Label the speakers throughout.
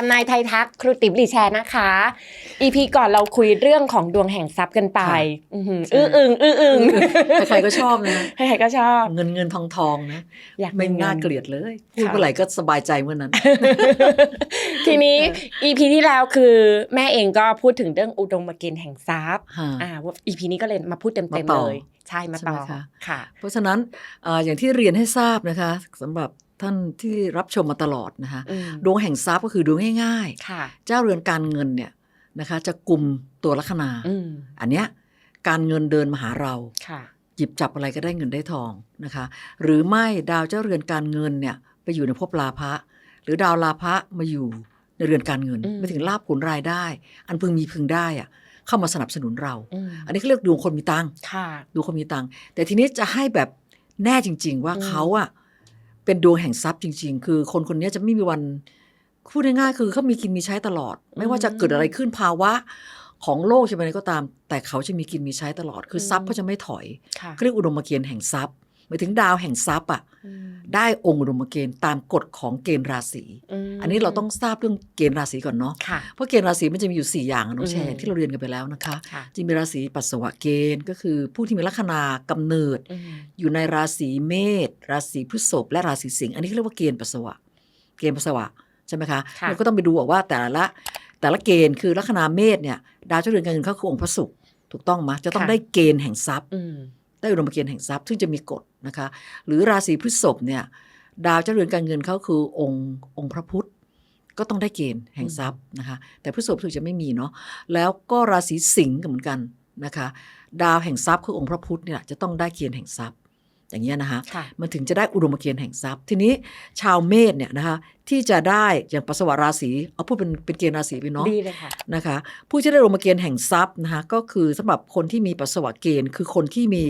Speaker 1: ทำนายไทยทักครูติ๋มหลีแชร์นะคะ EP ก่อนเราคุยเรื่องของดวงแห่งทรัพย์กันไป
Speaker 2: ค่ะ
Speaker 1: อื้อหืออื้ออึงอื้ออึง
Speaker 2: ใครๆก็ชอบนะ
Speaker 1: ใครๆก็ชอบ
Speaker 2: เงินเงินทองทองนะ
Speaker 1: อยาก
Speaker 2: ไม่
Speaker 1: งิ
Speaker 2: น่าเกลียดเลยพูด
Speaker 1: ค่ะ
Speaker 2: เมื่อไหร่ก็สบายใจเมื่อนั้น
Speaker 1: ทีนี้ EP ที่แล้วคือแม่เองก็พูดถึงเรื่องอุดมเกณฑ์แห่งทรัพย์
Speaker 2: ฮะ
Speaker 1: อ่าว่า EP นี้ก็เลยมาพูดเต็ม
Speaker 2: มา
Speaker 1: ๆ
Speaker 2: ต่อ
Speaker 1: เลย ใช่มาต่อ
Speaker 2: ใช่ไหมคะ
Speaker 1: ค่ะ
Speaker 2: เพราะฉะนั้นเอ่ออย่างที่เรียนให้ทราบนะคะสำหรับ ท่านที่รับชมมาตลอดนะคะ
Speaker 1: อืม
Speaker 2: ดวงแห่งทรัพย์ก็คือดวงง่าย
Speaker 1: ค่ะ
Speaker 2: ๆเจ้าเรือนการเงินเนี่ยนะคะ จะกลุ่มตัวลัคนา
Speaker 1: อืม
Speaker 2: อันเนี้ยการเงินเดินมาหาเรา
Speaker 1: ค่ะ
Speaker 2: หยิบจับอะไรก็ได้เงินได้ทองนะคะ หรือไม่ดาวเจ้าเรือนการเงินเนี่ย ไปอยู่ในภพลาภะหรือดาวลาภะมาอยู่ในเรือนการเงิน
Speaker 1: อืม
Speaker 2: ไปถึงลาภผลรายได้ อันพึงมีพึงได้อะเข้ามาสนับสนุนเรา
Speaker 1: อืม
Speaker 2: อันนี้เขาเรียกดวงคนมีตังค์
Speaker 1: ค่ะ
Speaker 2: ดวงคนมีตังค์แต่ทีนี้จะให้แบบแน่จริง ๆ ว่า
Speaker 1: อืม
Speaker 2: เขาอะ เป็นดวงแห่งทรัพย์จริง ๆ คือคนคนนี้จะไม่มีวันพูดง่ายๆคือเขามีกินมีใช้ตลอด ไม่ว่าจะเกิดอะไรขึ้นภาวะของโลกใช่ไหมก็ตาม แต่เขาจะมีกินมีใช้ตลอด คือทรัพย์เขาจะไม่ถอย
Speaker 1: ค่ะ
Speaker 2: เขาเรียกอุดมเกณฑ์แห่งทรัพย์ หมายถึงดาวแห่งทรัพย์อะ
Speaker 1: อืม
Speaker 2: ได้องค์อุดมเกณฑ์ตามกฎของเกณฑ์ราศี
Speaker 1: ม
Speaker 2: อันนี้เราต้องทราบเรื่องเกณฑ์ราศีก่อนเนาะ
Speaker 1: ค่ะ
Speaker 2: เพราะเกณฑ์ราศีมันจะมีอยู่ 4 อย่างอะน้องแช
Speaker 1: อื
Speaker 2: ร์
Speaker 1: ม
Speaker 2: ที่เราเรียนกันไปแล้วนะคะ
Speaker 1: ค่ะ
Speaker 2: จะมีราศีปัสสาวะเกณฑ์ก็คือ ผู้ที่มีลัคนากำเนิด
Speaker 1: อืม
Speaker 2: อยู่ในราศีเมษราศีพฤษภและราศีสิงห์อันนี้เขาเรียกว่าเกณฑ์ปัสสาวะ เกณฑ์ปัสสาวะใช่ไหมคะ
Speaker 1: ค่ะ
Speaker 2: เราก็ต้องไปดูว่าแต่ละแต่ละเกณฑ์คือลัคนาเมษเนี่ยดาวเจ้าเรือนการเงินเขาคือองค์พระศุกร์ถูกต้องไหมจะต้องได้เกณฑ์แห่งทรัพย์
Speaker 1: อืม
Speaker 2: ได้อุดมเกณฑ์แห่งทรัพย์ซึ่งจะมีกฎ นะคะ หรือราศีพฤษภเนี่ย ดาวเจ้าเรือนการเงินเขาคือองค์องค์พระพุธก็ต้องได้เกณฑ์แห่งทรัพย์นะคะ แต่พฤษภถึงจะไม่มีเนาะแล้วก็ราศีสิงห์ก็เหมือนกันนะคะ ดาวแห่งทรัพย์คือองค์พระพุธเนี่ยจะต้องได้เกณฑ์แห่งทรัพย์ อย่างเงี้ยนะคะ
Speaker 1: ค่ะ
Speaker 2: มันถึงจะได้อุดมเกณฑ์แห่งทรัพย์ ทีนี้ชาวเมษเนี่ยนะคะที่จะได้อย่างปัสสาวะราศีเอาพูดเป็นเป็นเกณฑ์ราศีไปเนาะ
Speaker 1: ดีเลยค่ะ
Speaker 2: นะคะผู้ที่ได้อุดมเกณฑ์แห่งทรัพย์นะคะก็คือสำหรับคนที่มีปัสสาวะเกณฑ์คือคนที่มี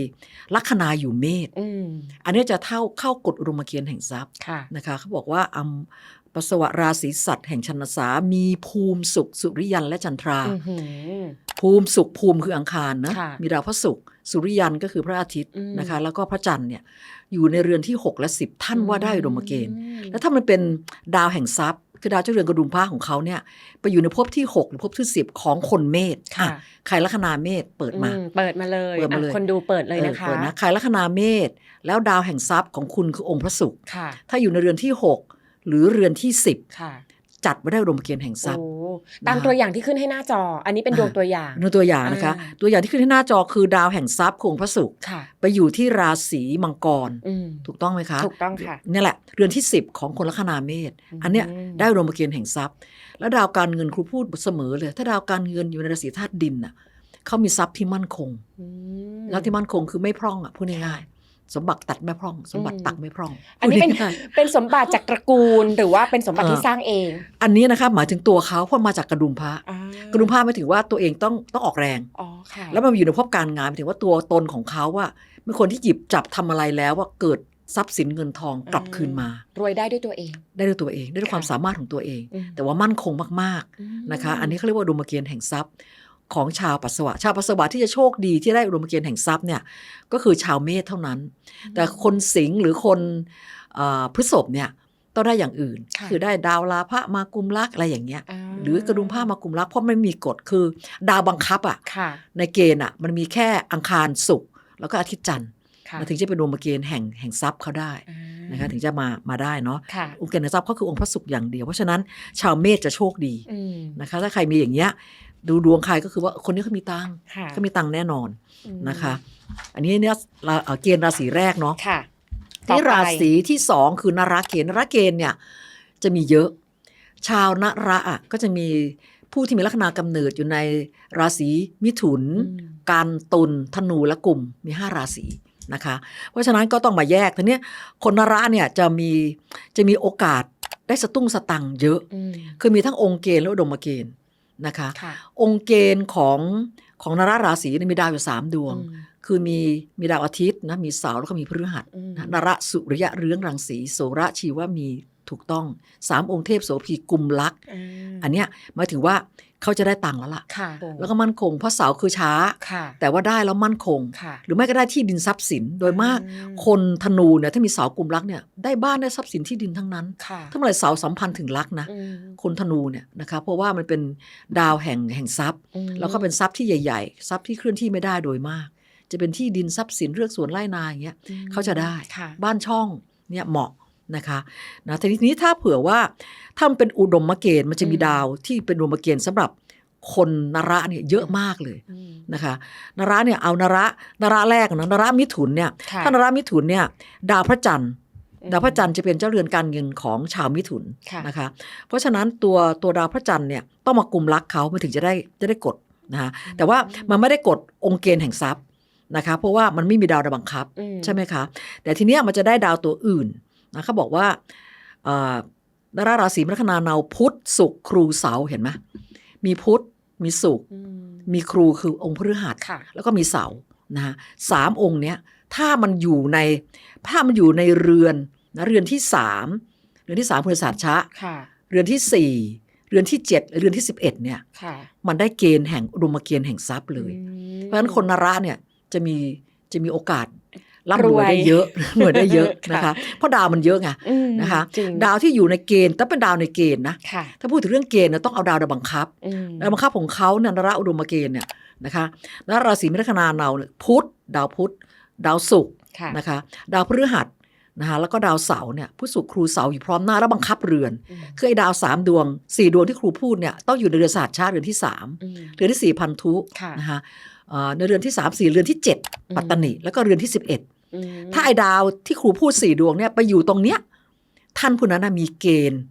Speaker 2: ลัคนาอยู่เมษ
Speaker 1: อืม
Speaker 2: อันนี้จะเท่าเข้ากฎอุดมเกณฑ์แห่งทรัพย์
Speaker 1: ค่ะ
Speaker 2: นะคะเขาบอกว่าอัม ปัสสาวะราศีสัตว์แห่งชนสา มีภูมิสุข สุริยันและจันทรา
Speaker 1: อือหือ
Speaker 2: ภูมิสุขภูมิคืออังคารนะ
Speaker 1: ค่ะ
Speaker 2: มีดาวพระศุกร์สุริยันก็คือพระอาทิตย์
Speaker 1: อืม
Speaker 2: นะคะ แล้วก็พระจันทร์เนี่ยอยู่ในเรือนที่ 6 และ 10 ท่านว่าได้อุดมเกณฑ์
Speaker 1: อืม
Speaker 2: แล้วถ้ามันเป็นดาวแห่งทรัพย์ คือดาวเจ้าเรือนกระดุมพระของเขาเนี่ยไปอยู่ในภพที่ 6 หรือภพที่ 10 ของคนเมษ
Speaker 1: ค่ะ
Speaker 2: อะใครลัคนาเมษเปิดมา
Speaker 1: อืเปิดมาเลย
Speaker 2: เปิดมาเลย
Speaker 1: อะคนดูเปิดเลย
Speaker 2: ออ
Speaker 1: นะคะ
Speaker 2: เปิดนะใครลัคนาเมษแล้วดาวแห่งทรัพย์ของคุณคือองค์พระศุกร์
Speaker 1: ค่ะ
Speaker 2: ถ้าอยู่ในเรือนที่ 6 หรือเรือนที่
Speaker 1: ค่ะ
Speaker 2: 10จัดไว้ได้อุดมเกณฑ์แห่งทรัพย์
Speaker 1: โอ้ตามตัวอย่างที่ขึ้นให้หน้าจอ อันนี้เป็นดวงตัวอย่าง
Speaker 2: ดูตัวอย่างนะคะ
Speaker 1: อ่า
Speaker 2: ตัวอย่างที่ขึ้นที่หน้าจอคือดาวแห่งทรัพย์ของพระศุกร์
Speaker 1: ค่ะ
Speaker 2: ไปอยู่ที่ราศีมังกร
Speaker 1: อืม
Speaker 2: ถูกต้องไหมคะ
Speaker 1: ถูกต้องค่ะ
Speaker 2: นี่แหละ เรือนที่ 10 ของคนลัคนาเมษ
Speaker 1: อืม
Speaker 2: อันเนี้ยได้อุดมเกณฑ์แห่งทรัพย์ แล้วดาวการเงินครูพูดเสมอเลย ถ้าดาวการเงินอยู่ในราศีธาตุดินน่ะเขามีทรัพย์ที่มั่นคง
Speaker 1: อืม
Speaker 2: แล้วที่มั่นคงคือไม่พร่องอะพูดง่ายๆ สมบัติตัดไม่พร่อง สมบัติ
Speaker 1: อืม
Speaker 2: ตักไม่พร่อง
Speaker 1: อันนี้เป็น
Speaker 2: พูดง่าย
Speaker 1: เป็นสมบัติจากตระกูลหรือว่าเป็นสมบัติที่สร้างเอง
Speaker 2: ๆอันนี้นะคะหมายถึงตัวเขาเพราะมาจากกระดุมพระ
Speaker 1: อ่าก
Speaker 2: ระดุมพระหมายถึงว่าตัวเองต้องต้องออกแรง
Speaker 1: อ๋อค่ะ
Speaker 2: แล้วมันอยู่ในภพการงานหมายถึงว่าตัวตนของเขาว่าเป็นคนที่หยิบจับทำอะไรแล้วว่าเกิดทรัพย์สินเงินทองกลับคืนมา
Speaker 1: รวยได้ด้วยตัวเอง
Speaker 2: ได้ด้วยตัวเอง ได้ด้วยความ
Speaker 1: ค่ะ
Speaker 2: สามารถของตัวเอง
Speaker 1: อืม
Speaker 2: แต่ว่ามั่นคงมาก
Speaker 1: อืม
Speaker 2: ๆนะคะ อันนี้เขาเรียกว่าอุดมเกณฑ์แห่งทรัพย์ ของชาวปัสสาวะ ชาวปัสสาวะที่จะโชคดีที่ได้อุดมเกณฑ์แห่งทรัพย์เนี่ยก็คือชาวเมษเท่านั้น แต่คนสิงห์หรือคนเอ่อพฤษภเนี่ยต้องได้อย่างอื่น
Speaker 1: ค่ะ
Speaker 2: คือได้ดาวลาภะมากุมรักอะไรอย่างเงี้ยาหรือกระดุมผ้ามากุมรักเพราะไม่มีกฎคือ ดาวบังคับอะ
Speaker 1: ค่ะ
Speaker 2: ในเกณฑ์อะมันมีแค่อังคารศุกร์แล้วก็อาทิตย์จันทร์
Speaker 1: ค่ะ
Speaker 2: มันถึงจะเป็นอุดมเกณฑ์แห่งแห่งทรัพย์เขาได้
Speaker 1: อ่า
Speaker 2: นะคะถึงจะมามาได้เนาะ
Speaker 1: ค่ะ
Speaker 2: องค์เกณฑ์แห่งทรัพย์ก็คือองค์พระศุกร์อย่างเดียว เพราะฉะนั้นชาวเมษจะโชคดี
Speaker 1: อืม
Speaker 2: นะคะถ้าใครมีอย่างเงี้ย ดูดวงใครก็คือว่าคนนี้เขามีตังค์
Speaker 1: ค่ะ
Speaker 2: เขามีตังค์แน่นอน
Speaker 1: อืม
Speaker 2: นะคะ อันนี้เนี่ยราเอ่อเกณฑ์ราศีแรกเนาะ
Speaker 1: ค่ะ
Speaker 2: ที่
Speaker 1: ต่อไป
Speaker 2: ราศีที่สองคือนราเกณฑ์นราเกณฑ์เนี่ย จะมีเยอะ ชาวนระอะก็จะมีผู้ที่มีลัคนากำเนิดอยู่ในราศีมิถุน
Speaker 1: อืม
Speaker 2: กันตุลธนูและกลุ่มมีห้าราศีนะคะ เพราะฉะนั้นก็ต้องมาแยกทีเนี้ยคนนระเนี่ยจะมีจะมีโอกาสได้สตุ้งสตังค์เยอะ
Speaker 1: อืม
Speaker 2: คือมีทั้งองค์เกณฑ์และอุดมเกณฑ์ นะคะ
Speaker 1: ค่ะ
Speaker 2: องค์เกณฑ์ของของนราราศีเนี่ยมีดาวอยู่สามดวง
Speaker 1: อืม
Speaker 2: คือมีมีดาวอาทิตย์นะมีเสาร์แล้วก็มีพฤหัส
Speaker 1: อืม
Speaker 2: นะนระสุริยะเรืองรังสีโสระชีว่ามีถูกต้องสามองค์เทพโสภีกุมลักษณ์าอันเนี้ยหมายถึงว่า เขาจะได้ตังค์แล้วล่ะ
Speaker 1: ค่ะ
Speaker 2: แล้วก็มั่นคง เพราะเสาคือช้า
Speaker 1: ค่ะ
Speaker 2: แต่ว่าได้แล้วมั่นคง
Speaker 1: ค่ะ
Speaker 2: หรือไม่ก็ได้ที่ดินทรัพย์สิน โดยมาก
Speaker 1: อืม
Speaker 2: คนธนูเนี่ยถ้ามีเสากลุ่มรักเนี่ยได้บ้านได้ทรัพย์สินที่ดินทั้งนั้น
Speaker 1: ค่ะ
Speaker 2: ถ้าเมื่อไหรเสาสัมพันธ์ถึงรักนะ
Speaker 1: อืม
Speaker 2: คนธนูเนี่ยนะคะเพราะว่ามันเป็นดาวแห่งแห่งทรัพย์
Speaker 1: อืม
Speaker 2: แล้วก็เป็นทรัพย์ที่ใหญ่ ๆ ทรัพย์ที่เคลื่อนที่ไม่ได้โดยมาก จะเป็นที่ดินทรัพย์สินเรือกสวนไร่นาอย่างเงี้ย
Speaker 1: อืม
Speaker 2: เขาจะได้
Speaker 1: ค่ะ
Speaker 2: บ้านช่องเนี่ยเหมาะ นะคะนะทีนี้ถ้าเผื่อว่าถ้ามันเป็นอุดมเกณฑ์มันจะมี
Speaker 1: อืม
Speaker 2: ดาวที่เป็นอุดมเกณฑ์สำหรับคนนระเนี่ยเยอะมากเลย
Speaker 1: อืม
Speaker 2: นะคะนระเนี่ยเอานระนระแรกนะนระมิถุนเนี่ย
Speaker 1: ค่ะ
Speaker 2: ถ้านระมิถุนเนี่ยดาวพระจันทร์
Speaker 1: อืม
Speaker 2: ดาวพระจันทร์จะเป็นเจ้าเรือนการเงินของชาวมิถุน
Speaker 1: ค่ะ
Speaker 2: นะคะ เพราะฉะนั้นตัวตัวดาวพระจันทร์เนี่ยต้องมากลุ่มรักเขามันถึงจะได้จะได้กดนะคะแต่ว่ามันไม่ได้กดองค์เกณฑ์แห่งทรัพย์นะคะ เพราะว่ามันไม่มีดาวบังคับ
Speaker 1: อื
Speaker 2: ใช่ไหมคะ แต่ทีเนี้ยมันจะได้ดาวตัวอื่น นะเขาบอกว่าเอ่อดาราราศีมรคนาเนาพุธศุกร์ครูเสาร์เห็นไหมมีพุธมีศุกร์
Speaker 1: อืม
Speaker 2: มีครูคือองค์พฤหัส
Speaker 1: ค่ะ
Speaker 2: แล้วก็มีเสาร์นะฮะสามองค์เนี้ยถ้ามันอยู่ในถ้ามันอยู่ในเรือนนะเรือนที่สามเรือนที่สามพฤหัสชะ
Speaker 1: ค่ะ
Speaker 2: เรือนที่สี่เรือนที่เจ็ดเรือนที่สิบเอ็ดเนี่ย
Speaker 1: ค่ะ
Speaker 2: มันได้เกณฑ์แห่งอุดมเกณฑ์แห่งทรัพย์เลย
Speaker 1: อืม
Speaker 2: เพราะฉะนั้นคนนระเนี่ยจะมีจะมีโอกาส ร่ำรวย
Speaker 1: รวย
Speaker 2: ได้เยอะรวยได้เยอะ
Speaker 1: ค่ะ
Speaker 2: นะคะเพราะดาวมันเยอะไง
Speaker 1: อืม
Speaker 2: นะคะ
Speaker 1: จริง
Speaker 2: ดาวที่อยู่ในเกณฑ์ต้องเป็นดาวในเกณฑ์นะ
Speaker 1: ค่ะ
Speaker 2: ถ้าพูดถึงเรื่องเกณฑ์เนี่ยต้องเอาดาวดาวบังคับ
Speaker 1: อืม
Speaker 2: ดาวบังคับของเขาเนี่ยนระอุดมเกณฑ์เนี่ยนะคะแล้วราศีมิถุนาเนาเนี่ยพุธดาวพุธดาวศุกร์
Speaker 1: ค่ะ
Speaker 2: นะคะ ดาวพฤหัสนะคะแล้วก็ดาวเสาร์เนี่ยพุธศุกร์ครูเสาร์อยู่พร้อมหน้าแล้วบังคับเรือน
Speaker 1: อืม
Speaker 2: คือไอ้ดาวสามดวงสี่ดวงที่ครูพูดเนี่ยต้องอยู่ในเรือนศาสตร์ชาติเรือนที่สาม
Speaker 1: อืม
Speaker 2: เรือนที่สี่พันธุ
Speaker 1: ค่ะ
Speaker 2: นะคะเอ่อในเรือนที่สามสี่เรือนที่เจ็ด
Speaker 1: อืม
Speaker 2: ปัตตานีแล้วก็เรือนที่สิบเอ็ด
Speaker 1: อืม
Speaker 2: ถ้าไอ้ดาวที่ครูพูดสี่ดวงเนี่ยไปอยู่ตรงเนี้ย ท่านผู้นั้นนะมีเกณฑ์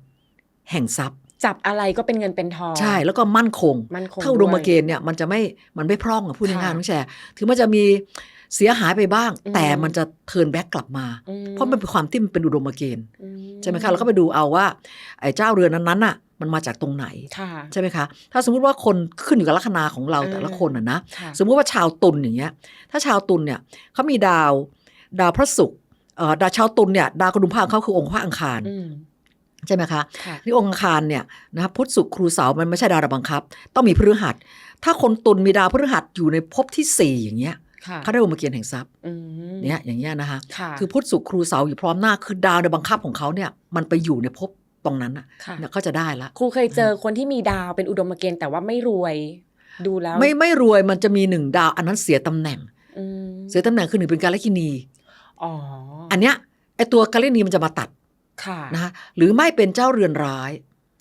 Speaker 2: แห่งทรัพย์
Speaker 1: จับอะไรก็เป็นเงินเป็นทอง
Speaker 2: ใช่แล้วก็มั่นคง
Speaker 1: มันคง
Speaker 2: ถ้าอุดม
Speaker 1: ด้วย
Speaker 2: เกณฑ์เนี่ยมันจะไม่มันไม่พร่องอะพูดง่าย
Speaker 1: ค่ะ
Speaker 2: ๆน้องแชร์ถึงมันจะมีเสียหายไปบ้าง
Speaker 1: อืม
Speaker 2: แต่มันจะเทิร์นแบ็กกลับมา
Speaker 1: อื
Speaker 2: เพราะมันเป็นความที่มันเป็นอุดมเกณฑ์
Speaker 1: อื
Speaker 2: ใช่ไหมคะเราก็ไปดูเอาว่าไอ้เจ้าเรือนนั้นๆน่ะ มันมาจากตรงไหน
Speaker 1: ค่ะ
Speaker 2: ใช่ไหมคะ ถ้าสมมุติว่าคนขึ้นอยู่กับลัคนาของเรา
Speaker 1: อ่า
Speaker 2: แต่ละคนอะนะ
Speaker 1: ค่ะ
Speaker 2: สมมุติว่าชาวตุลอย่างเงี้ย ถ้าชาวตุลเนี่ยเขามีดาว ดาวพระศุกร์เอ่อดาวชาวตุลเนี่ยดาวกระดุมพระของเขาคือองค์พระอังคาร
Speaker 1: อืม
Speaker 2: ใช่ไหมคะ
Speaker 1: ค่ะ
Speaker 2: ที่องค์อังคารเนี่ยนะครับพุธศุกร์ครูเสาร์มันไม่ใช่ดาวบังคับ ต้องมีพฤหัส ถ้าคนตุลมีดาวพฤหัสอยู่ในภพที่สี่อย่างเงี้ย
Speaker 1: ค่ะ
Speaker 2: เขาได้องค์มาเกียรติแห่งทรัพย์
Speaker 1: อืม
Speaker 2: เนี่ยอย่างเงี้ยนะคะ
Speaker 1: ค่ะ
Speaker 2: คือพุธศุกร์ครูเสาร์อยู่พร้อมหน้าคือดาวในบังคับของเขาเนี่ยมันไปอยู่ในภพตรงนั้นน่ะ
Speaker 1: ค่ะ
Speaker 2: เนี่ยเขาจะได้ละ
Speaker 1: ครูเคยเจอคนที่มีดาวเป็นอุดมเกณฑ์แต่ว่าไม่รวยดูแล้ว
Speaker 2: ไม่ไม่รวยมันจะมีหนึ่งดาวอันนั้นเสียตำแหน่ง
Speaker 1: อืม
Speaker 2: เสียตำแหน่งคือหนึ่งเป็นการละกินี
Speaker 1: อ๋อ
Speaker 2: อันเนี้ยไอตัวการละกินีมันจะมาตัด
Speaker 1: ค่ะ
Speaker 2: นะคะหรือไม่เป็นเจ้าเรือนร้าย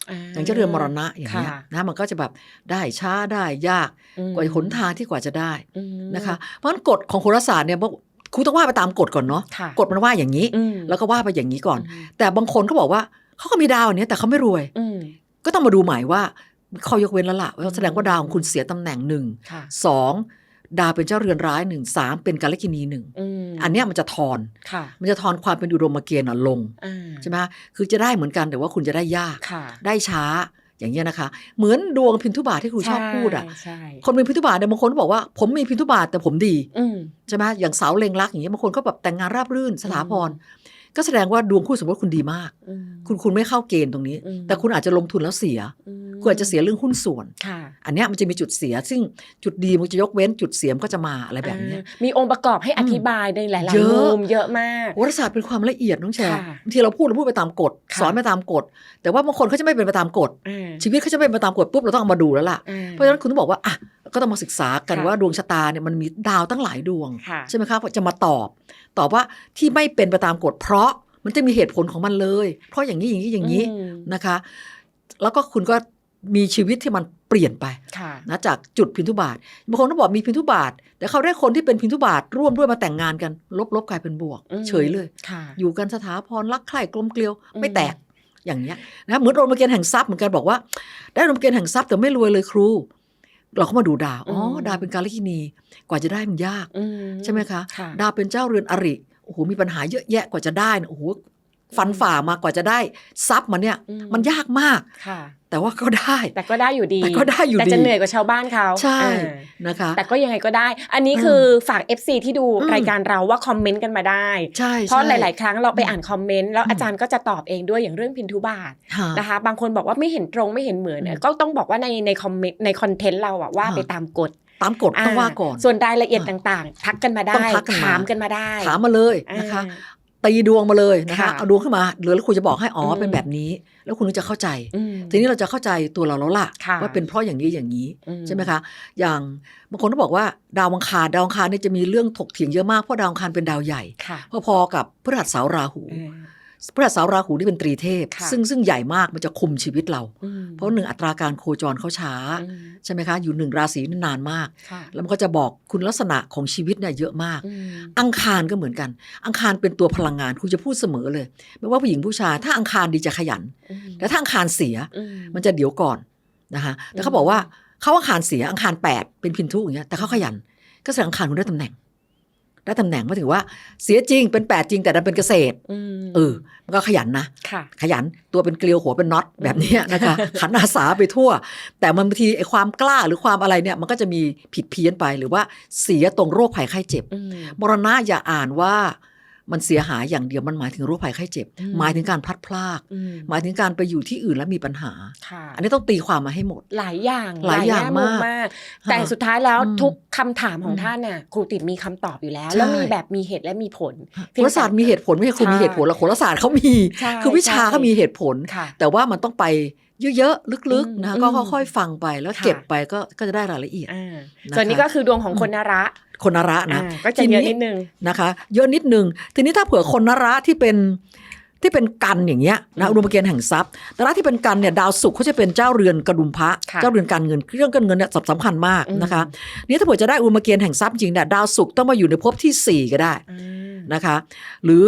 Speaker 1: อ่
Speaker 2: อย่างเจ้าเรือนมรณะอย่างเงี้ย
Speaker 1: ค่ะ
Speaker 2: นะมันก็จะแบบได้ช้าได้ยาก
Speaker 1: อืม
Speaker 2: กว่าหนทางที่กว่าจะได้
Speaker 1: อืม
Speaker 2: นะคะ เพราะฉะนั้นกฎของโหราศาสตร์เนี่ยบอกครูต้องว่าไปตามกฎก่อนเนาะ
Speaker 1: ค่ะ
Speaker 2: กฎมันว่าอย่างนี้
Speaker 1: อืม
Speaker 2: แล้วก็ว่าไปอย่างนี้ก่อน
Speaker 1: อืม
Speaker 2: แต่บางคนก็บอกว่าเขาก็มีดาวอย่างเนี้ยแต่เขาไม่รวย
Speaker 1: อืม
Speaker 2: ก็ต้องมาดูใหม่ว่าข้อยกเว้นแล้วล่ะว่าแสดงว่าดาวของคุณเสียตำแหน่งหนึ่ง
Speaker 1: ค่ะ
Speaker 2: สอง ดาวเป็นเจ้าเรือนร้ายหนึ่งสามเป็นการลกินีหนึ่ง
Speaker 1: อืม
Speaker 2: อันเนี้ยมันจะทอน
Speaker 1: ค่ะ
Speaker 2: มันจะทอนความเป็นอุดมเกณฑ์อะลง
Speaker 1: อ่า
Speaker 2: ใช่ไหมคือจะได้เหมือนกันแต่ว่าคุณจะได้ยาก
Speaker 1: ค่ะ
Speaker 2: ได้ช้าอย่างเงี้ยนะคะ เหมือนดวงพินทุบาทที่ครูชอบพูดอะ
Speaker 1: ใช่
Speaker 2: คนเป็นพินทุบาทเนี่ยบางคนก็บอกว่า ผมมีพินทุบาทแต่ผมดี
Speaker 1: อืม
Speaker 2: ใช่ไหมอย่างเสาเล็งรักอย่างเงี้ยบางคนก็แบบแต่งงานราบรื่นสถาพร ก็แสดงว่าดวงคู่สมรสคุณดีมาก
Speaker 1: อืม
Speaker 2: คุณคุณไม่เข้าเกณฑ์ตรงนี้
Speaker 1: อืม
Speaker 2: แต่คุณอาจจะลงทุนแล้วเสีย
Speaker 1: อืม
Speaker 2: คุณอาจจะเสียเรื่องหุ้นส่วน
Speaker 1: ค่ะ
Speaker 2: อันเนี้ยมันจะมีจุดเสีย ซึ่งจุดดีมันจะยกเว้นจุดเสียมนก็จะมาอะไรแบบเนี้ย
Speaker 1: อ่ามีองค์ประกอบให้อธิบายในหลาย
Speaker 2: เย
Speaker 1: ๆ
Speaker 2: อะ
Speaker 1: มุมเยอะมาก
Speaker 2: โหราศาสตร์เป็นความละเอียดน้องแชร์
Speaker 1: ค่ะ
Speaker 2: บางทีเราพูดเราพูดไปตามกฎ
Speaker 1: ค่ะ
Speaker 2: สอนไปตามกฎ แต่ว่าบางคนเขาจะไม่เป็นไปตามกฎ
Speaker 1: อ่า
Speaker 2: ชีวิตเขาจะไม่เป็นไปตามกฎปุ๊บเราต้องเอามาดูแล้วล่ะ
Speaker 1: อ่
Speaker 2: เพราะฉะนั้นคุณต้องบอกว่าอะ ก็ต้องมาศึกษากัน
Speaker 1: ค่ะ
Speaker 2: ว่าดวงชะตาเนี่ยมันมีดาวตั้งหลายดวง
Speaker 1: ค่ะ
Speaker 2: ใช่ไหมครับจะมาตอบ ตอบว่าที่ไม่เป็นไปตามกฎเพราะมันจะมีเหตุผลของมันเลย เพราะอย่างนี้อย่างนี้อย่างนี้
Speaker 1: อืม
Speaker 2: นะคะ แล้วก็คุณก็มีชีวิตที่มันเปลี่ยนไป
Speaker 1: ค่ะ
Speaker 2: นะจากจุดพินทุบาทบางคนก็บอกมีพินทุบาท แต่เขาได้คนที่เป็นพินทุบาทร่วมด้วยมาแต่งงานกัน ลบลบกลายเป็นบวก
Speaker 1: อืม
Speaker 2: เฉยเลย
Speaker 1: ค่ะ
Speaker 2: อยู่กันสถาพรรักใคร่กลมเกลียว
Speaker 1: อืม
Speaker 2: ไม่แตกอย่างเงี้ยนะเหมือนโรมเกณฑ์แห่งทรัพย์เหมือนกันบอกว่า ได้โรมเกณฑ์แห่งทรัพย์แต่ไม่รวยเลยครู เราก็มาดูดาวอ๋ออดาวเป็นการลิกินี กว่าจะได้มันยาก
Speaker 1: อื
Speaker 2: ใช่ไหมคะ
Speaker 1: ค่ะ
Speaker 2: ดาวเป็นเจ้าเรือนอริโอ้โหมีปัญหาเยอะแยะกว่าจะได้นะโอ้โห ฟันฝ่ามากว่าจะได้ทรัพย์มันเนี่ย
Speaker 1: อืม
Speaker 2: มันยากมาก
Speaker 1: ค่ะ
Speaker 2: แต่ว่าก็ได้
Speaker 1: แต่ก็ได้อยู่ดี
Speaker 2: แต่ก็ได้อยู่
Speaker 1: แต่
Speaker 2: ดี
Speaker 1: จะเหนื่อยกว่าชาวบ้านเขา
Speaker 2: ใช่
Speaker 1: อ่า
Speaker 2: นะคะ
Speaker 1: แต่ก็ยังไงก็ได้ อันนี้
Speaker 2: อืม
Speaker 1: คือฝาก FC ที่ดู
Speaker 2: อืม
Speaker 1: รายการเราว่าคอมเมนต์กันมาได้
Speaker 2: ใช่
Speaker 1: เพราะห
Speaker 2: ใช่
Speaker 1: ลาย ๆ ครั้งเราไปอ่านคอมเมนต์แล้ว
Speaker 2: อืม
Speaker 1: อาจารย์ก็จะตอบเองด้วยอย่างเรื่องพินทุบาท
Speaker 2: ค่ะ
Speaker 1: นะคะ บางคนบอกว่าไม่เห็นตรงไม่เห็นเหมือนเนี่ย
Speaker 2: อืม
Speaker 1: ก็ต้องบอกว่าในในคอมเมนต์ในคอนเทนต์เราอะว่า
Speaker 2: ค่ะ
Speaker 1: ไปตามกฎ
Speaker 2: ตามกฎต้องว่าก่อน
Speaker 1: ส่วนรายละเอียด
Speaker 2: อ่า
Speaker 1: ต่างๆ ทักกันมาได้
Speaker 2: ต้องทักกันมา
Speaker 1: ถามกันมาได้
Speaker 2: ถามมาเลยนะคะ ตีดวงมาเลยนะคะ
Speaker 1: ค่ะ
Speaker 2: เอาดวงขึ้นมาหรือแล้วคุณจะบอกให้อ๋ออ
Speaker 1: ม
Speaker 2: เป็นแบบนี้ แล้วคุณก็จะเข้าใจ
Speaker 1: อืม
Speaker 2: ทีนี้เราจะเข้าใจตัวเราแล้วล่ะ
Speaker 1: ค่ะ
Speaker 2: ว่าเป็นเพราะอย่างนี้อย่างนี้
Speaker 1: อื
Speaker 2: ใช่ไหมคะอย่างบางคนก็บอกว่าดาวอังคารดาวอังคารเนี่ยจะมีเรื่องถกเถียงเยอะมากเพราะดาวอังคารเป็นดาวใหญ่
Speaker 1: ค่ะ
Speaker 2: พอๆกับพฤหัสเสาร์ราหู
Speaker 1: เออ
Speaker 2: พฤหัสเสาร์ราหูนี่เป็นตรีเทพ
Speaker 1: ค่ะ
Speaker 2: ซึ่งซึ่งใหญ่มากมันจะคุมชีวิตเรา
Speaker 1: อืม
Speaker 2: เพราะหนึ่งอัตราการโคจรเขาช้า
Speaker 1: อืม
Speaker 2: ใช่ไหมคะ อยู่หนึ่งราศีนี่นานมาก
Speaker 1: ค่ะ
Speaker 2: แล้วมันก็จะบอกคุณลักษณะของชีวิตเนี่ยเยอะมาก
Speaker 1: อืม
Speaker 2: อังคารก็เหมือนกัน อังคารเป็นตัวพลังงานคุณจะพูดเสมอเลย ไม่ว่าผู้หญิงผู้ชายถ้าอังคารดีจะขยัน
Speaker 1: อืม
Speaker 2: แต่ถ้าอังคารเสีย
Speaker 1: อื
Speaker 2: มันจะเดี๋ยวก่อนนะคะแต่เขาบอกว่าเขาอังคารเสียอังคารแปดเป็นพินทุอย่างเงี้ยแต่เขาขยันก็แสดงอังคารคุณได้ตำแหน่ง ได้ตำแหน่งหมายถึงว่า เสียจริงเป็นแปดจริงแต่ดันเป็นเกษตร
Speaker 1: อืม
Speaker 2: เออมันก็ขยันนะ
Speaker 1: ค่ะ
Speaker 2: ขยันตัวเป็นเกลียวหัวเป็นน็อตแบบเนี้ยนะคะขันอาสาไปทั่ว แต่มันบางทีไอ้ความกล้าหรือความอะไรเนี่ยมันก็จะมีผิดเพี้ยนไปหรือว่าเสียตรงโรคภัยไข้เจ็บ
Speaker 1: อืม
Speaker 2: มรณะอย่าอ่านว่า มันเสียหายอย่างเดียวมันหมายถึงโรคภัยไข้เจ็บ
Speaker 1: อืม
Speaker 2: หมายถึงการพลัดพราก
Speaker 1: อืม
Speaker 2: หมายถึงการไปอยู่ที่อื่นแล้วมีปัญหา
Speaker 1: ค่ะ
Speaker 2: อันนี้ต้องตีความมาให้หมด
Speaker 1: หลายอย่าง
Speaker 2: หลายอย่าง
Speaker 1: แง่มุ
Speaker 2: มาก
Speaker 1: มาก แต่สุดท้ายแล้ว
Speaker 2: อืม
Speaker 1: ทุกคำถามของ
Speaker 2: อืม
Speaker 1: ท่านน่ะครูติดมีคำตอบอยู่แล้ว
Speaker 2: ใช่
Speaker 1: แล้วมีแบบมีเหตุและมีผล
Speaker 2: โหราศาสตร์มีเหตุผลไม่ใช่คุณ
Speaker 1: ใช่
Speaker 2: มีเหตุผลหรอกโหราศาสตร์เขามี
Speaker 1: ใช่
Speaker 2: คือวิชา
Speaker 1: ใช่
Speaker 2: เขามีเหตุผล
Speaker 1: ค่ะ
Speaker 2: แต่ว่ามันต้องไปเยอะๆ ลึกๆ นะคะ
Speaker 1: อืม
Speaker 2: ก็
Speaker 1: อืม
Speaker 2: ค่อยๆ ฟังไปแล้ว
Speaker 1: ค่ะ
Speaker 2: เก็บไปก็ก็จะได้รายละเอียด
Speaker 1: อ่า
Speaker 2: นะคะ
Speaker 1: ส่วนนี้ก็คือดวงของคนนระ
Speaker 2: คนนระนะ
Speaker 1: อ่าก็จะเยอะนิดนึง
Speaker 2: นะคะ เยอะนิดนึง ทีนี้ถ้าเผื่อคนนระที่เป็นที่เป็นกันอย่างเงี้ย
Speaker 1: อื
Speaker 2: นะ
Speaker 1: ม
Speaker 2: อุดมเกณฑ์แห่งทรัพย์นระที่เป็นกันเนี่ยดาวศุกร์เขาจะเป็นเจ้าเรือนกระดุมพระ
Speaker 1: ค่ะ
Speaker 2: เจ้าเรือนการเงินเรื่องการเงินเนี่ยสำคัญมาก
Speaker 1: อืม
Speaker 2: นะคะนี่ถ้าเผื่อจะได้อุดมเกณฑ์แห่งทรัพย์จริงเนี่ยดาวศุกร์ต้องมาอยู่ในภพที่สี่ก็ได้
Speaker 1: อ่า
Speaker 2: นะคะ หรือ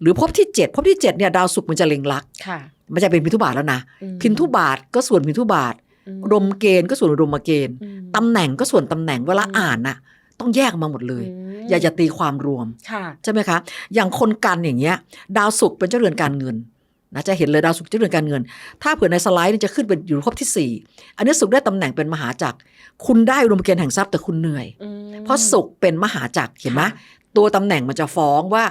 Speaker 2: หรือภพที่เจ็ดภพที่เจ็ดเนี่ยดาวศุกร์มันจะเล็งลักษณ์
Speaker 1: ค่ะ
Speaker 2: มันจะเป็นพินทุบาทแล้วนะ
Speaker 1: อืม
Speaker 2: พินทุบาทก็ส่วนพินทุบาท
Speaker 1: อืม
Speaker 2: อุดมเกณฑ์ก็ส่วนอุดมเกณฑ์
Speaker 1: อืม
Speaker 2: ตำแหน่งก็ส่วนตำแหน่งเวลา
Speaker 1: อืม
Speaker 2: อ่านน่ะ ต้องแยกมาหมดเลย
Speaker 1: ม
Speaker 2: อย่าจะตีความรวม
Speaker 1: ค่ะ
Speaker 2: ใช่ไหมคะ อย่างคนกันอย่างเงี้ย ดาวศุกร์เป็นเจ้าเรือนการเงินนะจะเห็นเลยดาวศุกร์เจ้าเรือนการเงิน ถ้าเผื่อในสไลด์เนี่ยจะขึ้นเป็นอยู่ภพที่สี่อันนี้ศุกร์ได้ตำแหน่งเป็นมหาจักร คุณได้อุดมเกณฑ์แห่งทรัพย์แต่คุณเหนื่อย
Speaker 1: อืม
Speaker 2: เพราะศุกร์เป็นมหาจักรเห็นไหม
Speaker 1: ค่ะ
Speaker 2: ตัวตำแหน่งมันจะฟ้องว่า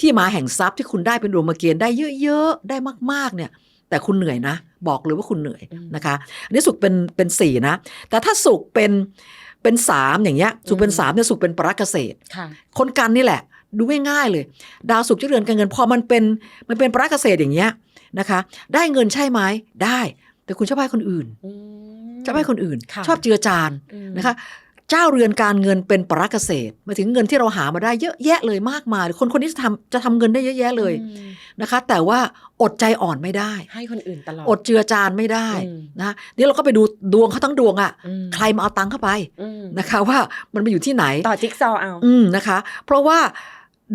Speaker 2: ที่มาแห่งทรัพย์ที่คุณได้เป็นอุดมเกณฑ์ได้เยอะๆได้มากๆเนี่ยแต่คุณเหนื่อยนะ บอกเลยว่าคุณเหนื่อยนะคะ อันนี้สุกเป็นเป็นสี่นะ แต่ถ้าสุกเป็น เป็นสามอย่างเงี้ยสุกเป็นสามเนี่ยสุกเป็นปรักเกษตร
Speaker 1: ค่ะ
Speaker 2: คนกันนี่แหละ ดูง่ายๆเลย ดาวสุกเจริญการเงินพอมันเป็นมันเป็นปรักเกษตรอย่างเงี้ยนะคะ ได้เงินใช่ไหมได้ แต่คุณชอบให้คนอื่น
Speaker 1: อืม
Speaker 2: ชอบให้คนอื่น
Speaker 1: ค่ะ
Speaker 2: ชอบเจือจาน
Speaker 1: อืม
Speaker 2: นะคะ เจ้าเรือนการเงินเป็นปรักเกษตรหมายถึงเงินที่เราหามาได้เยอะแยะเลยมากมาย คนคนนี้จะทำจะทำเงินได้เยอะแยะเลย
Speaker 1: อืม
Speaker 2: นะคะ แต่ว่าอดใจอ่อนไม่ได้
Speaker 1: ให้คนอื่นตลอด
Speaker 2: อดเจือจานไม่ได้
Speaker 1: อืม
Speaker 2: นะนี่เราก็ไปดูดวงเขาทั้งดวงอะ
Speaker 1: อืม
Speaker 2: ใครมาเอาตังค์เข้าไป
Speaker 1: อืม
Speaker 2: นะคะ ว่ามันไปอยู่ที่ไหน
Speaker 1: ต่อจิ๊กซอว์เอา
Speaker 2: อืมนะคะ เพราะว่า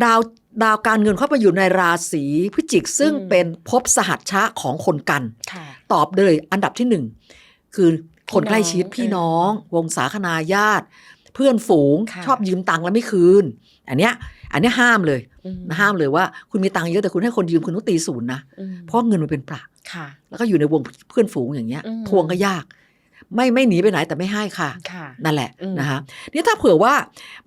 Speaker 2: ดาวดาวการเงินเข้าไปอยู่ในราศีพฤศจิกซึ่ง
Speaker 1: อืม
Speaker 2: เป็นภพสหัชชะของคนกัน
Speaker 1: ค่ะ
Speaker 2: ตอบเลยอันดับที่หนึ่งคือ คนใกล้ชิด
Speaker 1: พี่
Speaker 2: พี่
Speaker 1: น้
Speaker 2: น้
Speaker 1: อ
Speaker 2: องงวงศาคณาญาติ เพื่อนฝูง
Speaker 1: ค่ะ
Speaker 2: ชอบยืมตังค์แล้วไม่คืน อันเนี้ย อันเนี้ยห้ามเลย
Speaker 1: อืม
Speaker 2: นะห้ามเลยว่าคุณมีตังค์เยอะแต่คุณให้คนยืมคุณต้องตีศูนย์นะ
Speaker 1: อืม
Speaker 2: เพราะเงินมันเป็นปรา
Speaker 1: ค่ะ
Speaker 2: แล้วก็อยู่ในวงเพื่อนฝูงอย่างเงี้ย
Speaker 1: อืม
Speaker 2: ทวงก็ยาก ไม่ไม่หนีไปไหนแต่ไม่ให้ค่ะ
Speaker 1: ค่ะ
Speaker 2: นั่นแหละ
Speaker 1: อืม
Speaker 2: นะคะนี่ถ้าเผื่อว่า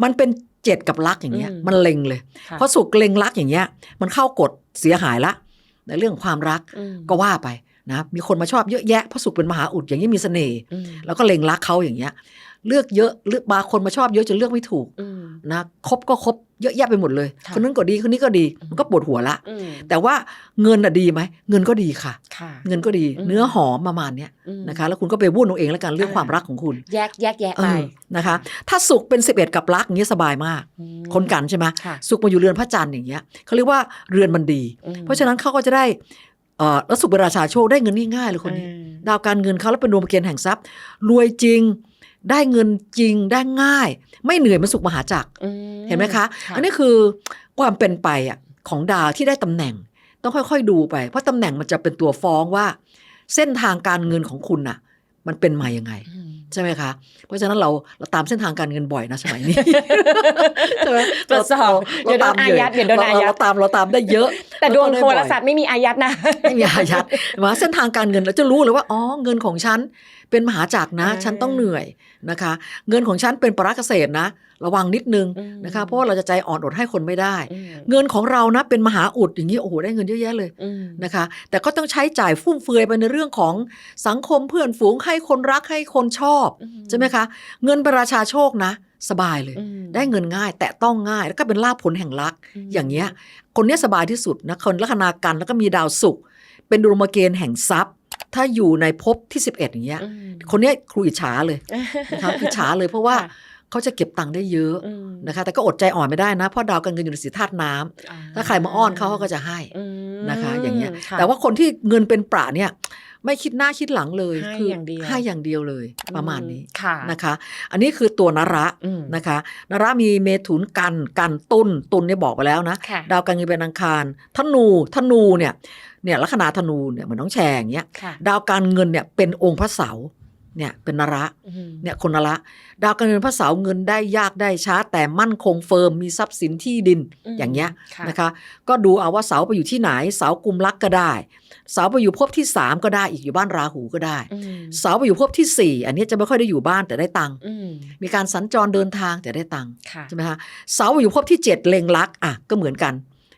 Speaker 2: มันเป็นเจ็ดกับลักอย่างเงี้ย
Speaker 1: อืม
Speaker 2: มันเล็งเลย
Speaker 1: ค่ะ
Speaker 2: เพราะสุกเล็งรักอย่างเงี้ย มันเข้ากฎเสียหายละในเรื่องความรัก
Speaker 1: อืม
Speaker 2: ก็ว่าไป นะมีคนมาชอบเยอะแยะเพราะสุกเป็นมหาอุดอย่างนี้มีเสน่ห์
Speaker 1: อืม
Speaker 2: แล้วก็เล็งรักเขาอย่างเงี้ย เลือกเยอะเลือกบางคนมาชอบเยอะจนเลือกไม่ถูก
Speaker 1: อืม
Speaker 2: นะคบก็คบเยอะแยะไปหมดเลย
Speaker 1: ค่ะ
Speaker 2: คนนั้นก็ดีคนนี้ก็ดีมันก็ปวดหัวละ
Speaker 1: อืม
Speaker 2: แต่ว่าเงินอะดีไหมเงินก็ดีค่ะ
Speaker 1: ค่ะ
Speaker 2: เงินก็ดี
Speaker 1: อืม
Speaker 2: เนื้อหอมประมาณเนี้ย
Speaker 1: อืม
Speaker 2: นะคะ แล้วคุณก็ไปวุ่นเอาเองแล้วกันเรื่อง
Speaker 1: อ่า
Speaker 2: ความรักของคุณ
Speaker 1: แยกแยกแยะ
Speaker 2: เอ
Speaker 1: ไป
Speaker 2: อนะคะ ถ้าสุกเป็น11กับรักอย่างเงี้ยสบายมาก
Speaker 1: อืม
Speaker 2: คนกันใช่ไหม
Speaker 1: ค่ะ
Speaker 2: สุกมาอยู่เรือนพระจันทร์อย่างเงี้ยเขาเรียกว่าเรือนมันดี
Speaker 1: อืม
Speaker 2: เพราะฉะนั้นเขาก็จะได้เอ่อ แล้วสุกเป็นราชาโชคได้เงินง่ายๆเลยคนนี้
Speaker 1: อืม
Speaker 2: ดาวการเงินเขาแล้วเป็นดวงเกณฑ์แห่งทรัพย์ รวยจริงได้เงินจริงได้ง่าย ไม่เหนื่อยเหมันสุกมหาจักร
Speaker 1: อื
Speaker 2: เห็นไหมคะ อันนี้คือความเป็นไปอะของดาวที่ได้ตำแหน่ง ต้องค่อยๆดูไป เพราะตำแหน่งมันจะเป็นตัวฟ้องว่า เส้นทางการเงินของคุณน่ะ มันเป็นมายังไง
Speaker 1: อืม
Speaker 2: ใช่ไหมคะ เพราะฉะนั้นเราเราตามเส้นทางการเงินบ่อยนะสมัยนี้ใช่ไหม
Speaker 1: ตรวจสอบ
Speaker 2: เรา
Speaker 1: เดี๋ยวโดน
Speaker 2: ตาม
Speaker 1: อายัดเดี๋ยวโดนอายัด
Speaker 2: เราตามเราตามได้เยอะ
Speaker 1: แต่ดวง
Speaker 2: เา
Speaker 1: โห
Speaker 2: ก็ได้
Speaker 1: รา
Speaker 2: บ่อย
Speaker 1: ศาสตร์ไม่มีอายัดนะ
Speaker 2: ไม่มีอายัดมาเส้นทางการเงินเราจะรู้เลยว่าอ๋อเงินของฉันเป็นมหาจักรนะ
Speaker 1: อ่า
Speaker 2: ฉันต้องเหนื่อยนะคะ เงินของฉันเป็นปราเกษตรนะ ระวังนิดนึง
Speaker 1: อืม
Speaker 2: นะคะเพราะว่าเราจะใจอ่อนอดให้คนไม่ได้
Speaker 1: อืม
Speaker 2: เงินของเรานะเป็นมหาอุดอย่างนี้โอ้โหได้เงินเยอะแยะเลย
Speaker 1: อืม
Speaker 2: นะคะ แต่ก็ต้องใช้จ่ายฟุ่มเฟือยไปในเรื่องของสังคมเพื่อนฝูงให้คนรักให้คนชอบ
Speaker 1: อืม
Speaker 2: ใช่ไหมคะเงินเป็นราชาโชคนะสบายเลย
Speaker 1: อืม
Speaker 2: ได้เงินง่าย แต่ต้องง่ายแล้วก็เป็นลาภผลแห่งรัก
Speaker 1: ม
Speaker 2: อย่างเงี้ยคนเนี้ยสบายที่สุดนะคนลัคนากันแล้วก็มีดาวศุกร์เป็นดวงเกณฑ์แห่งทรัพย์ ถ้าอยู่ในภพที่ 11 อย่างเงี้ย
Speaker 1: อืม
Speaker 2: คนเนี้ยครูอิจฉาเลยนะคะอิจฉาเลยเพราะว่า
Speaker 1: ค่ะ
Speaker 2: เขาจะเก็บตังค์ได้เยอะ
Speaker 1: อืม
Speaker 2: นะคะ แต่ก็อดใจอ่อนไม่ได้นะ เพราะดาวการเงินอยู่ในสีธาตุน้ำถ้าใครมาอ้อนเขาเขาก็จะให้
Speaker 1: อืม
Speaker 2: นะคะ อย่างเงี้ย
Speaker 1: ค่ะ
Speaker 2: แต่ว่าคนที่เงินเป็นประเนี่ยไม่คิดหน้าคิดหลังเลย
Speaker 1: ให้
Speaker 2: คื
Speaker 1: อย่างเดียว
Speaker 2: ให้อย่างเดียวเลยประมาณนี้
Speaker 1: ค่ะ
Speaker 2: นะคะ อันนี้คือตัวนระ
Speaker 1: อืม
Speaker 2: นะคะนระมีเมถุนกันกันตุนตุนเนี่ยบอกไปแล้วนะ
Speaker 1: ค่ะ
Speaker 2: ดาวการเงินเป็นอังคารธนูธนูเนี่ยเนี่ยลัคนาธนูเนี่ยเหมือนน้องแชร์อย่างเงี้ย
Speaker 1: ค่ะ
Speaker 2: ดาวการเงินเนี่ยเป็นองค์พระเสาร์ เนี่ยเป็นนระ
Speaker 1: อืม
Speaker 2: เนี่ยคนนระดาวการเงินพระเสาร์เงินได้ยากได้ช้า แต่มั่นคงเฟิร์มมีทรัพย์สินที่ดิน
Speaker 1: อืม
Speaker 2: อย่างเงี้ย
Speaker 1: ค่ะ
Speaker 2: นะคะ ก็ดูเอาว่าเสาไปอยู่ที่ไหน เสากลุ่มรักก็ได้ เสาไปอยู่ภพที่สามก็ได้อีกอยู่บ้านราหูก็ได้
Speaker 1: อืม
Speaker 2: เสาไปอยู่ภพที่สี่อันนี้จะไม่ค่อยได้อยู่บ้านแต่ได้ตังค์
Speaker 1: อืม
Speaker 2: มีการสัญจรเดินทางแต่ได้ตังค์
Speaker 1: ค่ะ
Speaker 2: ใช่ไหมคะเสาไปอยู่ภพที่7เล็งรักอะก็เหมือนกัน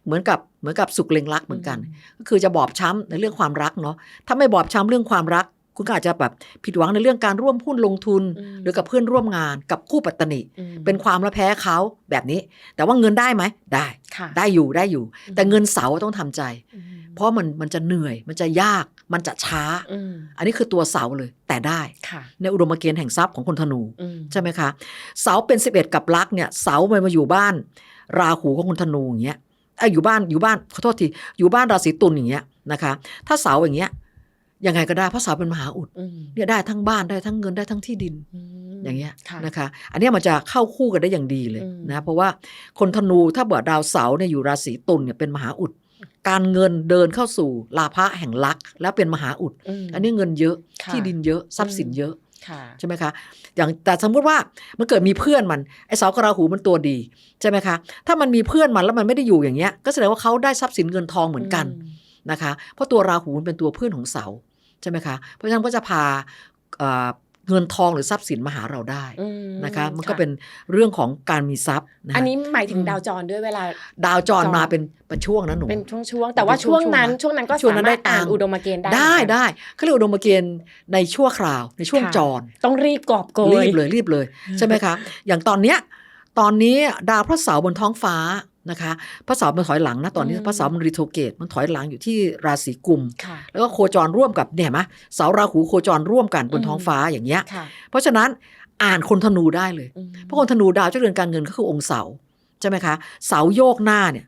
Speaker 2: เหมือนกับเหมือนกับสุขเล็งรักเหมือนกัน ก็คือจะบอบช้ำในเรื่องความรักเนาะถ้าไม่บอบช้ำเรื่องความรัก คุณก็อาจจะแบบผิดหวังในเรื่องการร่วมหุ้นลงทุน
Speaker 1: อืม
Speaker 2: หรือกับเพื่อนร่วมงานกับคู่ปัตตนิ
Speaker 1: อืม
Speaker 2: เป็นความละแพ้เขาแบบนี้ แต่ว่าเงินได้ไหมได้
Speaker 1: ค่ะ
Speaker 2: ได้อยู่ได้อยู่
Speaker 1: อืม
Speaker 2: แต่เงินเสาต้องทำใจ
Speaker 1: อืม
Speaker 2: เพราะมันมันจะเหนื่อยมันจะยากมันจะช้า
Speaker 1: อืม
Speaker 2: อันนี้คือตัวเสาเลยแต่ได้
Speaker 1: ค่ะ
Speaker 2: ในอุดมเกณฑ์แห่งทรัพย์ของคนธนู
Speaker 1: อืม
Speaker 2: ใช่ไหมคะ เสาเป็น 11 กับลักษณ์เนี่ยเสามันมาอยู่บ้าน ราหูของคนธนูอย่างเงี้ยไอ้ยอยู่บ้านอยู่บ้านขอโทษทีอยู่บ้านราศีตุลอย่างเงี้ยนะคะ ถ้าเสาอย่างเงี้ย ยังไงก็ได้เพราะเสาเป็นมหาอุด
Speaker 1: อืม
Speaker 2: เนี่ยได้ทั้งบ้านได้ทั้งเงินได้ทั้งที่ดิน
Speaker 1: ม
Speaker 2: อย่างเงี้ย
Speaker 1: ค่ะ
Speaker 2: นะคะ อันเนี้ยมันจะเข้าคู่กันได้อย่างดีเลย
Speaker 1: อืม
Speaker 2: นะเพราะว่าคนธนูถ้าเบิดดาวเสาร์เนี่ยอยู่ราศีตุลเนี่ยเป็นมหาอุด การเงินเดินเข้าสู่ลาภะแห่งลักษณ์แล้วเป็นมหาอุด
Speaker 1: ม
Speaker 2: อันนี้เงินเยอะ
Speaker 1: ค่ะ
Speaker 2: ที่ดินเยอะทรัพย์สินเยอะ
Speaker 1: ค่ะ
Speaker 2: ใช่ไหมคะ อย่างแต่สมมุติว่ามันเกิดมีเพื่อนมันไอ้เสากบราหูมันตัวดีใช่ไหมคะ ถ้ามันมีเพื่อนมันแล้วมันไม่ได้อยู่อย่างเงี้ย ก็แสดงว่าเขาได้ทรัพย์สินเงินทองเหมือนกันนะคะ เพราะตัวราหูมันเป็นตัวเพื่อนของเสา ใช่ไหมคะเพราะฉะนั้นก็จะพาเอ่อเงินทองหรือทรัพย์สินมาหาเราได้
Speaker 1: อื
Speaker 2: นะคะมันก็เป็นเรื่องของการมีทรัพย์ะคะ
Speaker 1: อันนี้หมายถึง
Speaker 2: อืม
Speaker 1: ดาวจรด้วยเวลา
Speaker 2: ดาวจร
Speaker 1: จร
Speaker 2: มาเป็นเป็นช่วงนะหนู
Speaker 1: เป็นช่วงๆแต่ว่าช่วงนั้น
Speaker 2: เป็นช่
Speaker 1: ช่
Speaker 2: ว
Speaker 1: ว
Speaker 2: ง
Speaker 1: งนั้นก็
Speaker 2: ช่วง
Speaker 1: สา
Speaker 2: นั้น
Speaker 1: มาร
Speaker 2: ได้
Speaker 1: ถอ่าน
Speaker 2: ตังค์
Speaker 1: อุดมเกณฑ์ได้
Speaker 2: ได้
Speaker 1: เหมือนกัน
Speaker 2: ได้เขาเรียกอุดมเกณฑ์ในชั่วคราวในช่วง
Speaker 1: ค่ะ
Speaker 2: จร
Speaker 1: ต้องรีบกอบโกย
Speaker 2: รีบเลยรีบเลยใช่ไหมคะอย่างตอนเนี้ยตอนนี้ดาวพระเสาร์บนท้องฟ้า นะคะพระเสาร์มันถอยหลังนะตอนนี้
Speaker 1: อืม
Speaker 2: พระเสาร์มันรีโทเกตมันถอยหลังอยู่ที่ราศีกุม
Speaker 1: ค่ะ
Speaker 2: แล้วก็โคจรร่วมกับเนี่ยเห็นไหมเสาราหูโคจรร่วมกันบนท้องฟ้าอย่างเงี้ย
Speaker 1: ค่ะ
Speaker 2: เพราะฉะนั้นอ่านคนธนูได้เลย
Speaker 1: อืม
Speaker 2: เพราะคนธนูดาวเจ้าเรือนการเงินก็คือองค์เสาใช่ไหมคะเสาโยกหน้าเนี่ย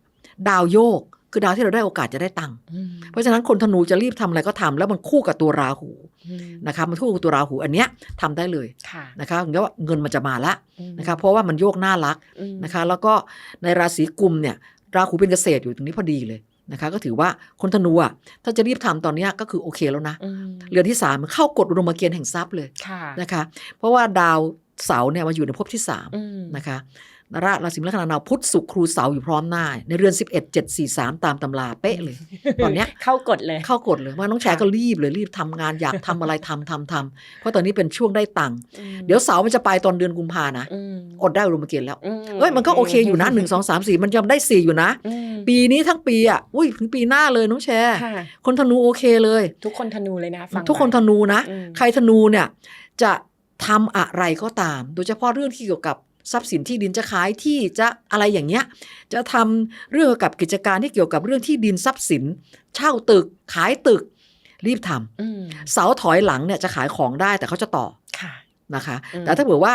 Speaker 2: ดาวโยก คือดาวที่เราได้โอกาสจะได้ตังค์
Speaker 1: อืม
Speaker 2: เพราะฉะนั้นคนธนูจะรีบทำอะไรก็ทำแล้วมันคู่กับตัวราหู
Speaker 1: อืม
Speaker 2: นะคะมันคู่กับตัวราหูอันเนี้ยทำได้เลย
Speaker 1: ค่ะ
Speaker 2: นะคะถึงว่าเงินมันจะมาละ
Speaker 1: อืม
Speaker 2: นะคะเพราะว่ามันโยกหน้ารัก
Speaker 1: อืม
Speaker 2: นะคะ แล้วก็ในราศีกุมเนี่ยราหูเป็นเกษตรอยู่ตรงนี้พอดีเลยนะคะก็ถือว่าคนธนูอะถ้าจะรีบทำตอนเนี้ยก็คือโอเคแล้วนะ
Speaker 1: อืม
Speaker 2: เรือนที่สามมันเข้ากฎอุดมเกณฑ์แห่งทรัพย์เลย
Speaker 1: ค่ะ
Speaker 2: นะคะ เพราะว่าดาวเสาร์เนี่ยมาอยู่ในภพที่สาม
Speaker 1: อืม
Speaker 2: นะคะ นราราศีลัคนาพุธศุกร์ครูเสาร์อยู่พร้อมหน้า ในเรือน 11 7 4 3 ตามตำราเป๊ะเลย ตอนเนี้ย
Speaker 1: เข้ากฎเลย
Speaker 2: เข้ากฎเลยว่าน้องแชร์ก็รีบเลยรีบทำงานอยากทำอะไรทำทำทำเพราะตอนนี้เป็นช่วงได้ตังค์
Speaker 1: อืม
Speaker 2: เดี๋ยวเสาร์มันจะไปตอนเดือนกุมภานะ
Speaker 1: อืม
Speaker 2: อดได้อุดมเกณฑ์แล้ว
Speaker 1: อืม
Speaker 2: เอ้ยมันก็โอเคอยู่นะหนึ่งสองสามสี่มันยังได้สี่อยู่นะ
Speaker 1: อืม
Speaker 2: ปีนี้ทั้งปีอะอุ้ยถึงปีหน้าเลยน้องแชร์
Speaker 1: ค่ะ
Speaker 2: คนธนูโอเคเลย
Speaker 1: ทุกคนธนูเลยนะฟัง
Speaker 2: ทุกคน
Speaker 1: ไว้
Speaker 2: ธนูนะ
Speaker 1: อืม
Speaker 2: ใครธนูเนี่ยจะทำอะไรก็ตาม โดยเฉพาะเรื่องที่เกี่ยวกับ ทรัพย์สินที่ดินจะขายที่จะอะไรอย่างเงี้ยจะทำเรื่องเกี่ยวกับกิจการที่เกี่ยวกับเรื่องที่ดินทรัพย์สิน เช่าตึกขายตึก รีบทำ
Speaker 1: อืม
Speaker 2: เสาถอยหลังเนี่ยจะขายของได้แต่เขาจะต่อ
Speaker 1: ค่ะ
Speaker 2: นะคะ
Speaker 1: อืม
Speaker 2: แต่ถ้าเผื่อว่า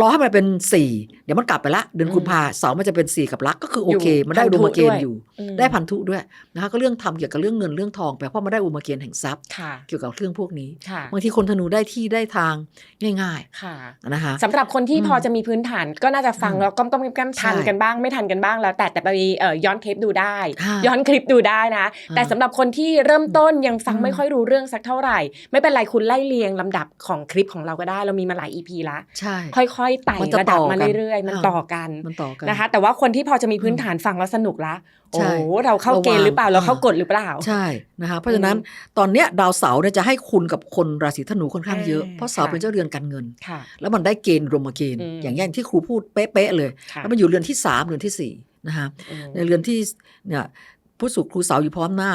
Speaker 2: รอให้มันเป็นสี่เดี๋ยวมันกลับไปละเดือน
Speaker 1: อืม
Speaker 2: กุมภาเสาร์มันจะเป็นสี่กับลักก็คือโอเค
Speaker 1: อยู่
Speaker 2: มันได้
Speaker 1: พันธุ
Speaker 2: อุดมเกณ
Speaker 1: ด้ว
Speaker 2: ฑ์
Speaker 1: ย
Speaker 2: อยู่
Speaker 1: อืม
Speaker 2: ได้พันธุด้วยนะคะก็เรื่องทำเกี่ยวกับเรื่องเงินเรื่องทองไปเพราะมันได้อุดมเกณฑ์แห่งทรัพย์
Speaker 1: ค่ะ
Speaker 2: เกี่ยวกับเรื่องพวกนี้
Speaker 1: ค่ะ
Speaker 2: บางทีคนธนูได้ที่ได้ทางง่าย
Speaker 1: ค่ะ
Speaker 2: ๆนะคะ
Speaker 1: สำหรับคนที่
Speaker 2: อืม
Speaker 1: พอจะมีพื้นฐานก็น่าจะฟัง
Speaker 2: อืม
Speaker 1: แล้วก็ต้องกันทัน
Speaker 2: ใช่
Speaker 1: กันบ้าง ไม่ทันกันบ้างแล้ว แต่แต่ไปเอ่อย้อนเทปดูได้
Speaker 2: ค่ะ
Speaker 1: ย้อนคลิปดูได้นะ แต่สำหรับคนที่เริ่มต้นยังฟัง
Speaker 2: อืม
Speaker 1: ไม่ค่อยรู้เรื่องสักเท่าไหร่ ไม่เป็นไรคุณไล่เรียงลำดับของคลิปของเราก็ได้ เรามีมาหลาย EP ละ
Speaker 2: ใช่
Speaker 1: ค่อยๆไต่
Speaker 2: มันจะ
Speaker 1: ระดับ
Speaker 2: ต่อ
Speaker 1: มา
Speaker 2: กัน
Speaker 1: เรื่อยๆมัน
Speaker 2: อ่า
Speaker 1: ต่อกัน
Speaker 2: มันต่อกัน
Speaker 1: นะคะ แต่ว่าคนที่พอจะมีพื้นฐานฟังแล้วสนุกละโอ้
Speaker 2: ใช่
Speaker 1: เราเข้าเกณฑ์หรือเปล่า
Speaker 2: ระวัง
Speaker 1: เราเข้ากฎหรือเปล่า
Speaker 2: ใช่นะคะเพราะฉะนั้นตอนเนี้ยดาวเสาร์เนี่ยจะให้คุณกับคนราศีธนูค่อนข้างเยอะ
Speaker 1: อ่า
Speaker 2: เพราะเสาร์
Speaker 1: ค่ะ
Speaker 2: เป็นเจ้าเรือนการเงิน
Speaker 1: ค่ะ
Speaker 2: แล้วมันได้เกณฑ์รวมเกณฑ์
Speaker 1: อืม
Speaker 2: อย่างอย่างที่ครูพูดเป๊ะๆเลย
Speaker 1: ค่ะ
Speaker 2: แล้วมันอยู่เรือนที่สามเรือนที่สี่นะคะ
Speaker 1: อืม
Speaker 2: ในเรือนที่เนี่ยผู้สุขครูเสาอยู่พร้อมหน้า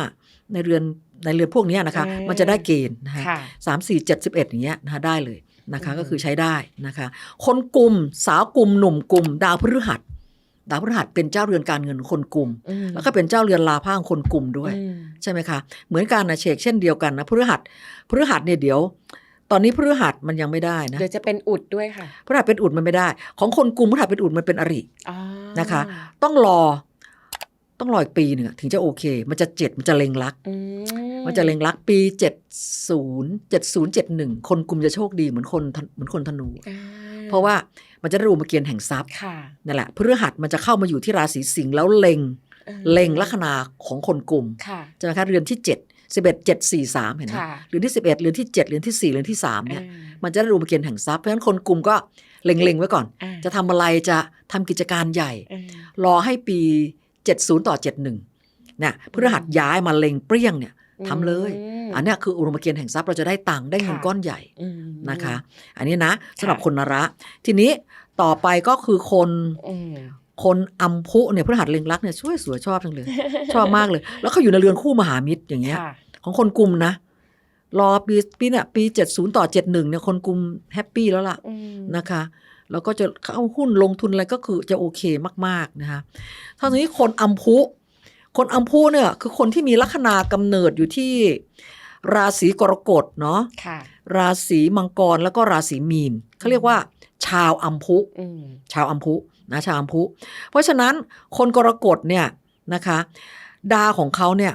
Speaker 2: ในเรือนในเรือนพวกเนี้ยนะคะ
Speaker 1: อืม
Speaker 2: มันจะได้เกณฑ์นะคะ
Speaker 1: ค่ะ
Speaker 2: สามสี่เจ็ดสิบเอ็ดอย่างเงี้ยนะคะได้เลย นะคะ
Speaker 1: อืม
Speaker 2: ก็คือใช้ได้นะคะคนกลุ่มสาวกลุ่มหนุ่มกลุ่ม ดาวพฤหัสดาวพฤหัสเป็นเจ้าเรือนการเงินคนกลุ่ม
Speaker 1: อืม
Speaker 2: แล้วก็เป็นเจ้าเรือนลาภางคนกลุ่มด้วย
Speaker 1: อืม
Speaker 2: ใช่ไหมคะเหมือนกันนะเชกเช่นเดียวกันนะพฤหัสพฤหัสเนี่ยเดี๋ยว ตอนนี้พฤหัสมันยังไม่ได้นะ
Speaker 1: เดี๋ยวจะเป็นอุดด้วยค่ะ
Speaker 2: พฤหัสเป็นอุดมันไม่ได้ ของคนกลุ่มพฤหัสเป็นอุดมันเป็นอริ
Speaker 1: อ๋อ
Speaker 2: นะคะ ต้องรอ ต้องรออีกปีหนึ่งอะถึงจะโอเค มันจะเจ็ดมันจะเลงลัก
Speaker 1: อื
Speaker 2: มันจะเลงลักปีเจ็ดศูนย์เจ็ดศูนย์เจ็ดหนึ่งคนกลุ่มจะโชคดีเหมือนคนธเหมือนคนธนู
Speaker 1: อ่
Speaker 2: เพราะว่ามันจะได้รูมาเกียนแห่งทรัพย์
Speaker 1: ค่ะ
Speaker 2: นั่นแหละพฤหัสมันจะเข้ามาอยู่ที่ราศีสิงห์แล้วเล็ง
Speaker 1: อืม
Speaker 2: เล็งลัคนาของคนกลุ่ม
Speaker 1: ค่ะ
Speaker 2: ใช่ไหมคะเรือนที่เจ็ดสิบเอ็ดเจ็ดสี่สามเห็นไหม
Speaker 1: ค่ะ
Speaker 2: เรือนที่สิบเอ็ดเรือนที่เจ็ดเรือนที่สี่เรือนที่สามเนี่ย
Speaker 1: อ่า
Speaker 2: มันจะได้รูมาเกียนแห่งทรัพย์เพราะฉะนั้นคนกลุ่มก็เล็งๆไว้ก่อน
Speaker 1: อ่า
Speaker 2: จะทำอะไรจะทำกิจการใหญ่
Speaker 1: อ่าร
Speaker 2: อให้ปี 70 ต่อ 71เนี่ยพฤหัสย้ายมาเล็งเปรี้ยงเนี่ยทำเลย
Speaker 1: ม
Speaker 2: อันเนี้ยคืออุรมเกียนแห่งทรัพย์เราจะได้ตังค์ได้เงิน
Speaker 1: ค่ะ
Speaker 2: ก้อนใหญ่
Speaker 1: อืม
Speaker 2: นะคะ อันนี้นะสำหรับ
Speaker 1: ค่ะ
Speaker 2: คนนระ ทีนี้ต่อไปก็คือคน
Speaker 1: อืม
Speaker 2: คนอัมพุเนี่ยพฤหัสเล็งรักเนี่ยช่วยสวยชอบจังเลย ชอบมากเลย แล้วเขาอยู่ในเรือนคู่มหามิตรอย่างเงี้ย
Speaker 1: ค่ะ
Speaker 2: ของคนกลุ่มนะ รอปีปีเนี่ยปี70ต่อ71เนี่ยคนกลุ่มแฮปปี้แล้วล่ะ
Speaker 1: อืม
Speaker 2: นะคะ แล้วก็จะเข้าหุ้นลงทุนอะไรก็คือจะโอเคมากๆนะคะเท่านี้คนอัมพุคนอัมพุเนี่ยคือคนที่มีลัคนากำเนิดอยู่ที่ราศีกรกฎเนาะ
Speaker 1: ค่ะ
Speaker 2: ราศีมังกรแล้วก็ราศีมีนเขาเรียกว่า ชาวอัมพุ
Speaker 1: อืม
Speaker 2: ชาวอัมพุนะชาวอัมพุ เพราะฉะนั้นคนกรกฎเนี่ยนะคะ ดาวของเขาเนี่ย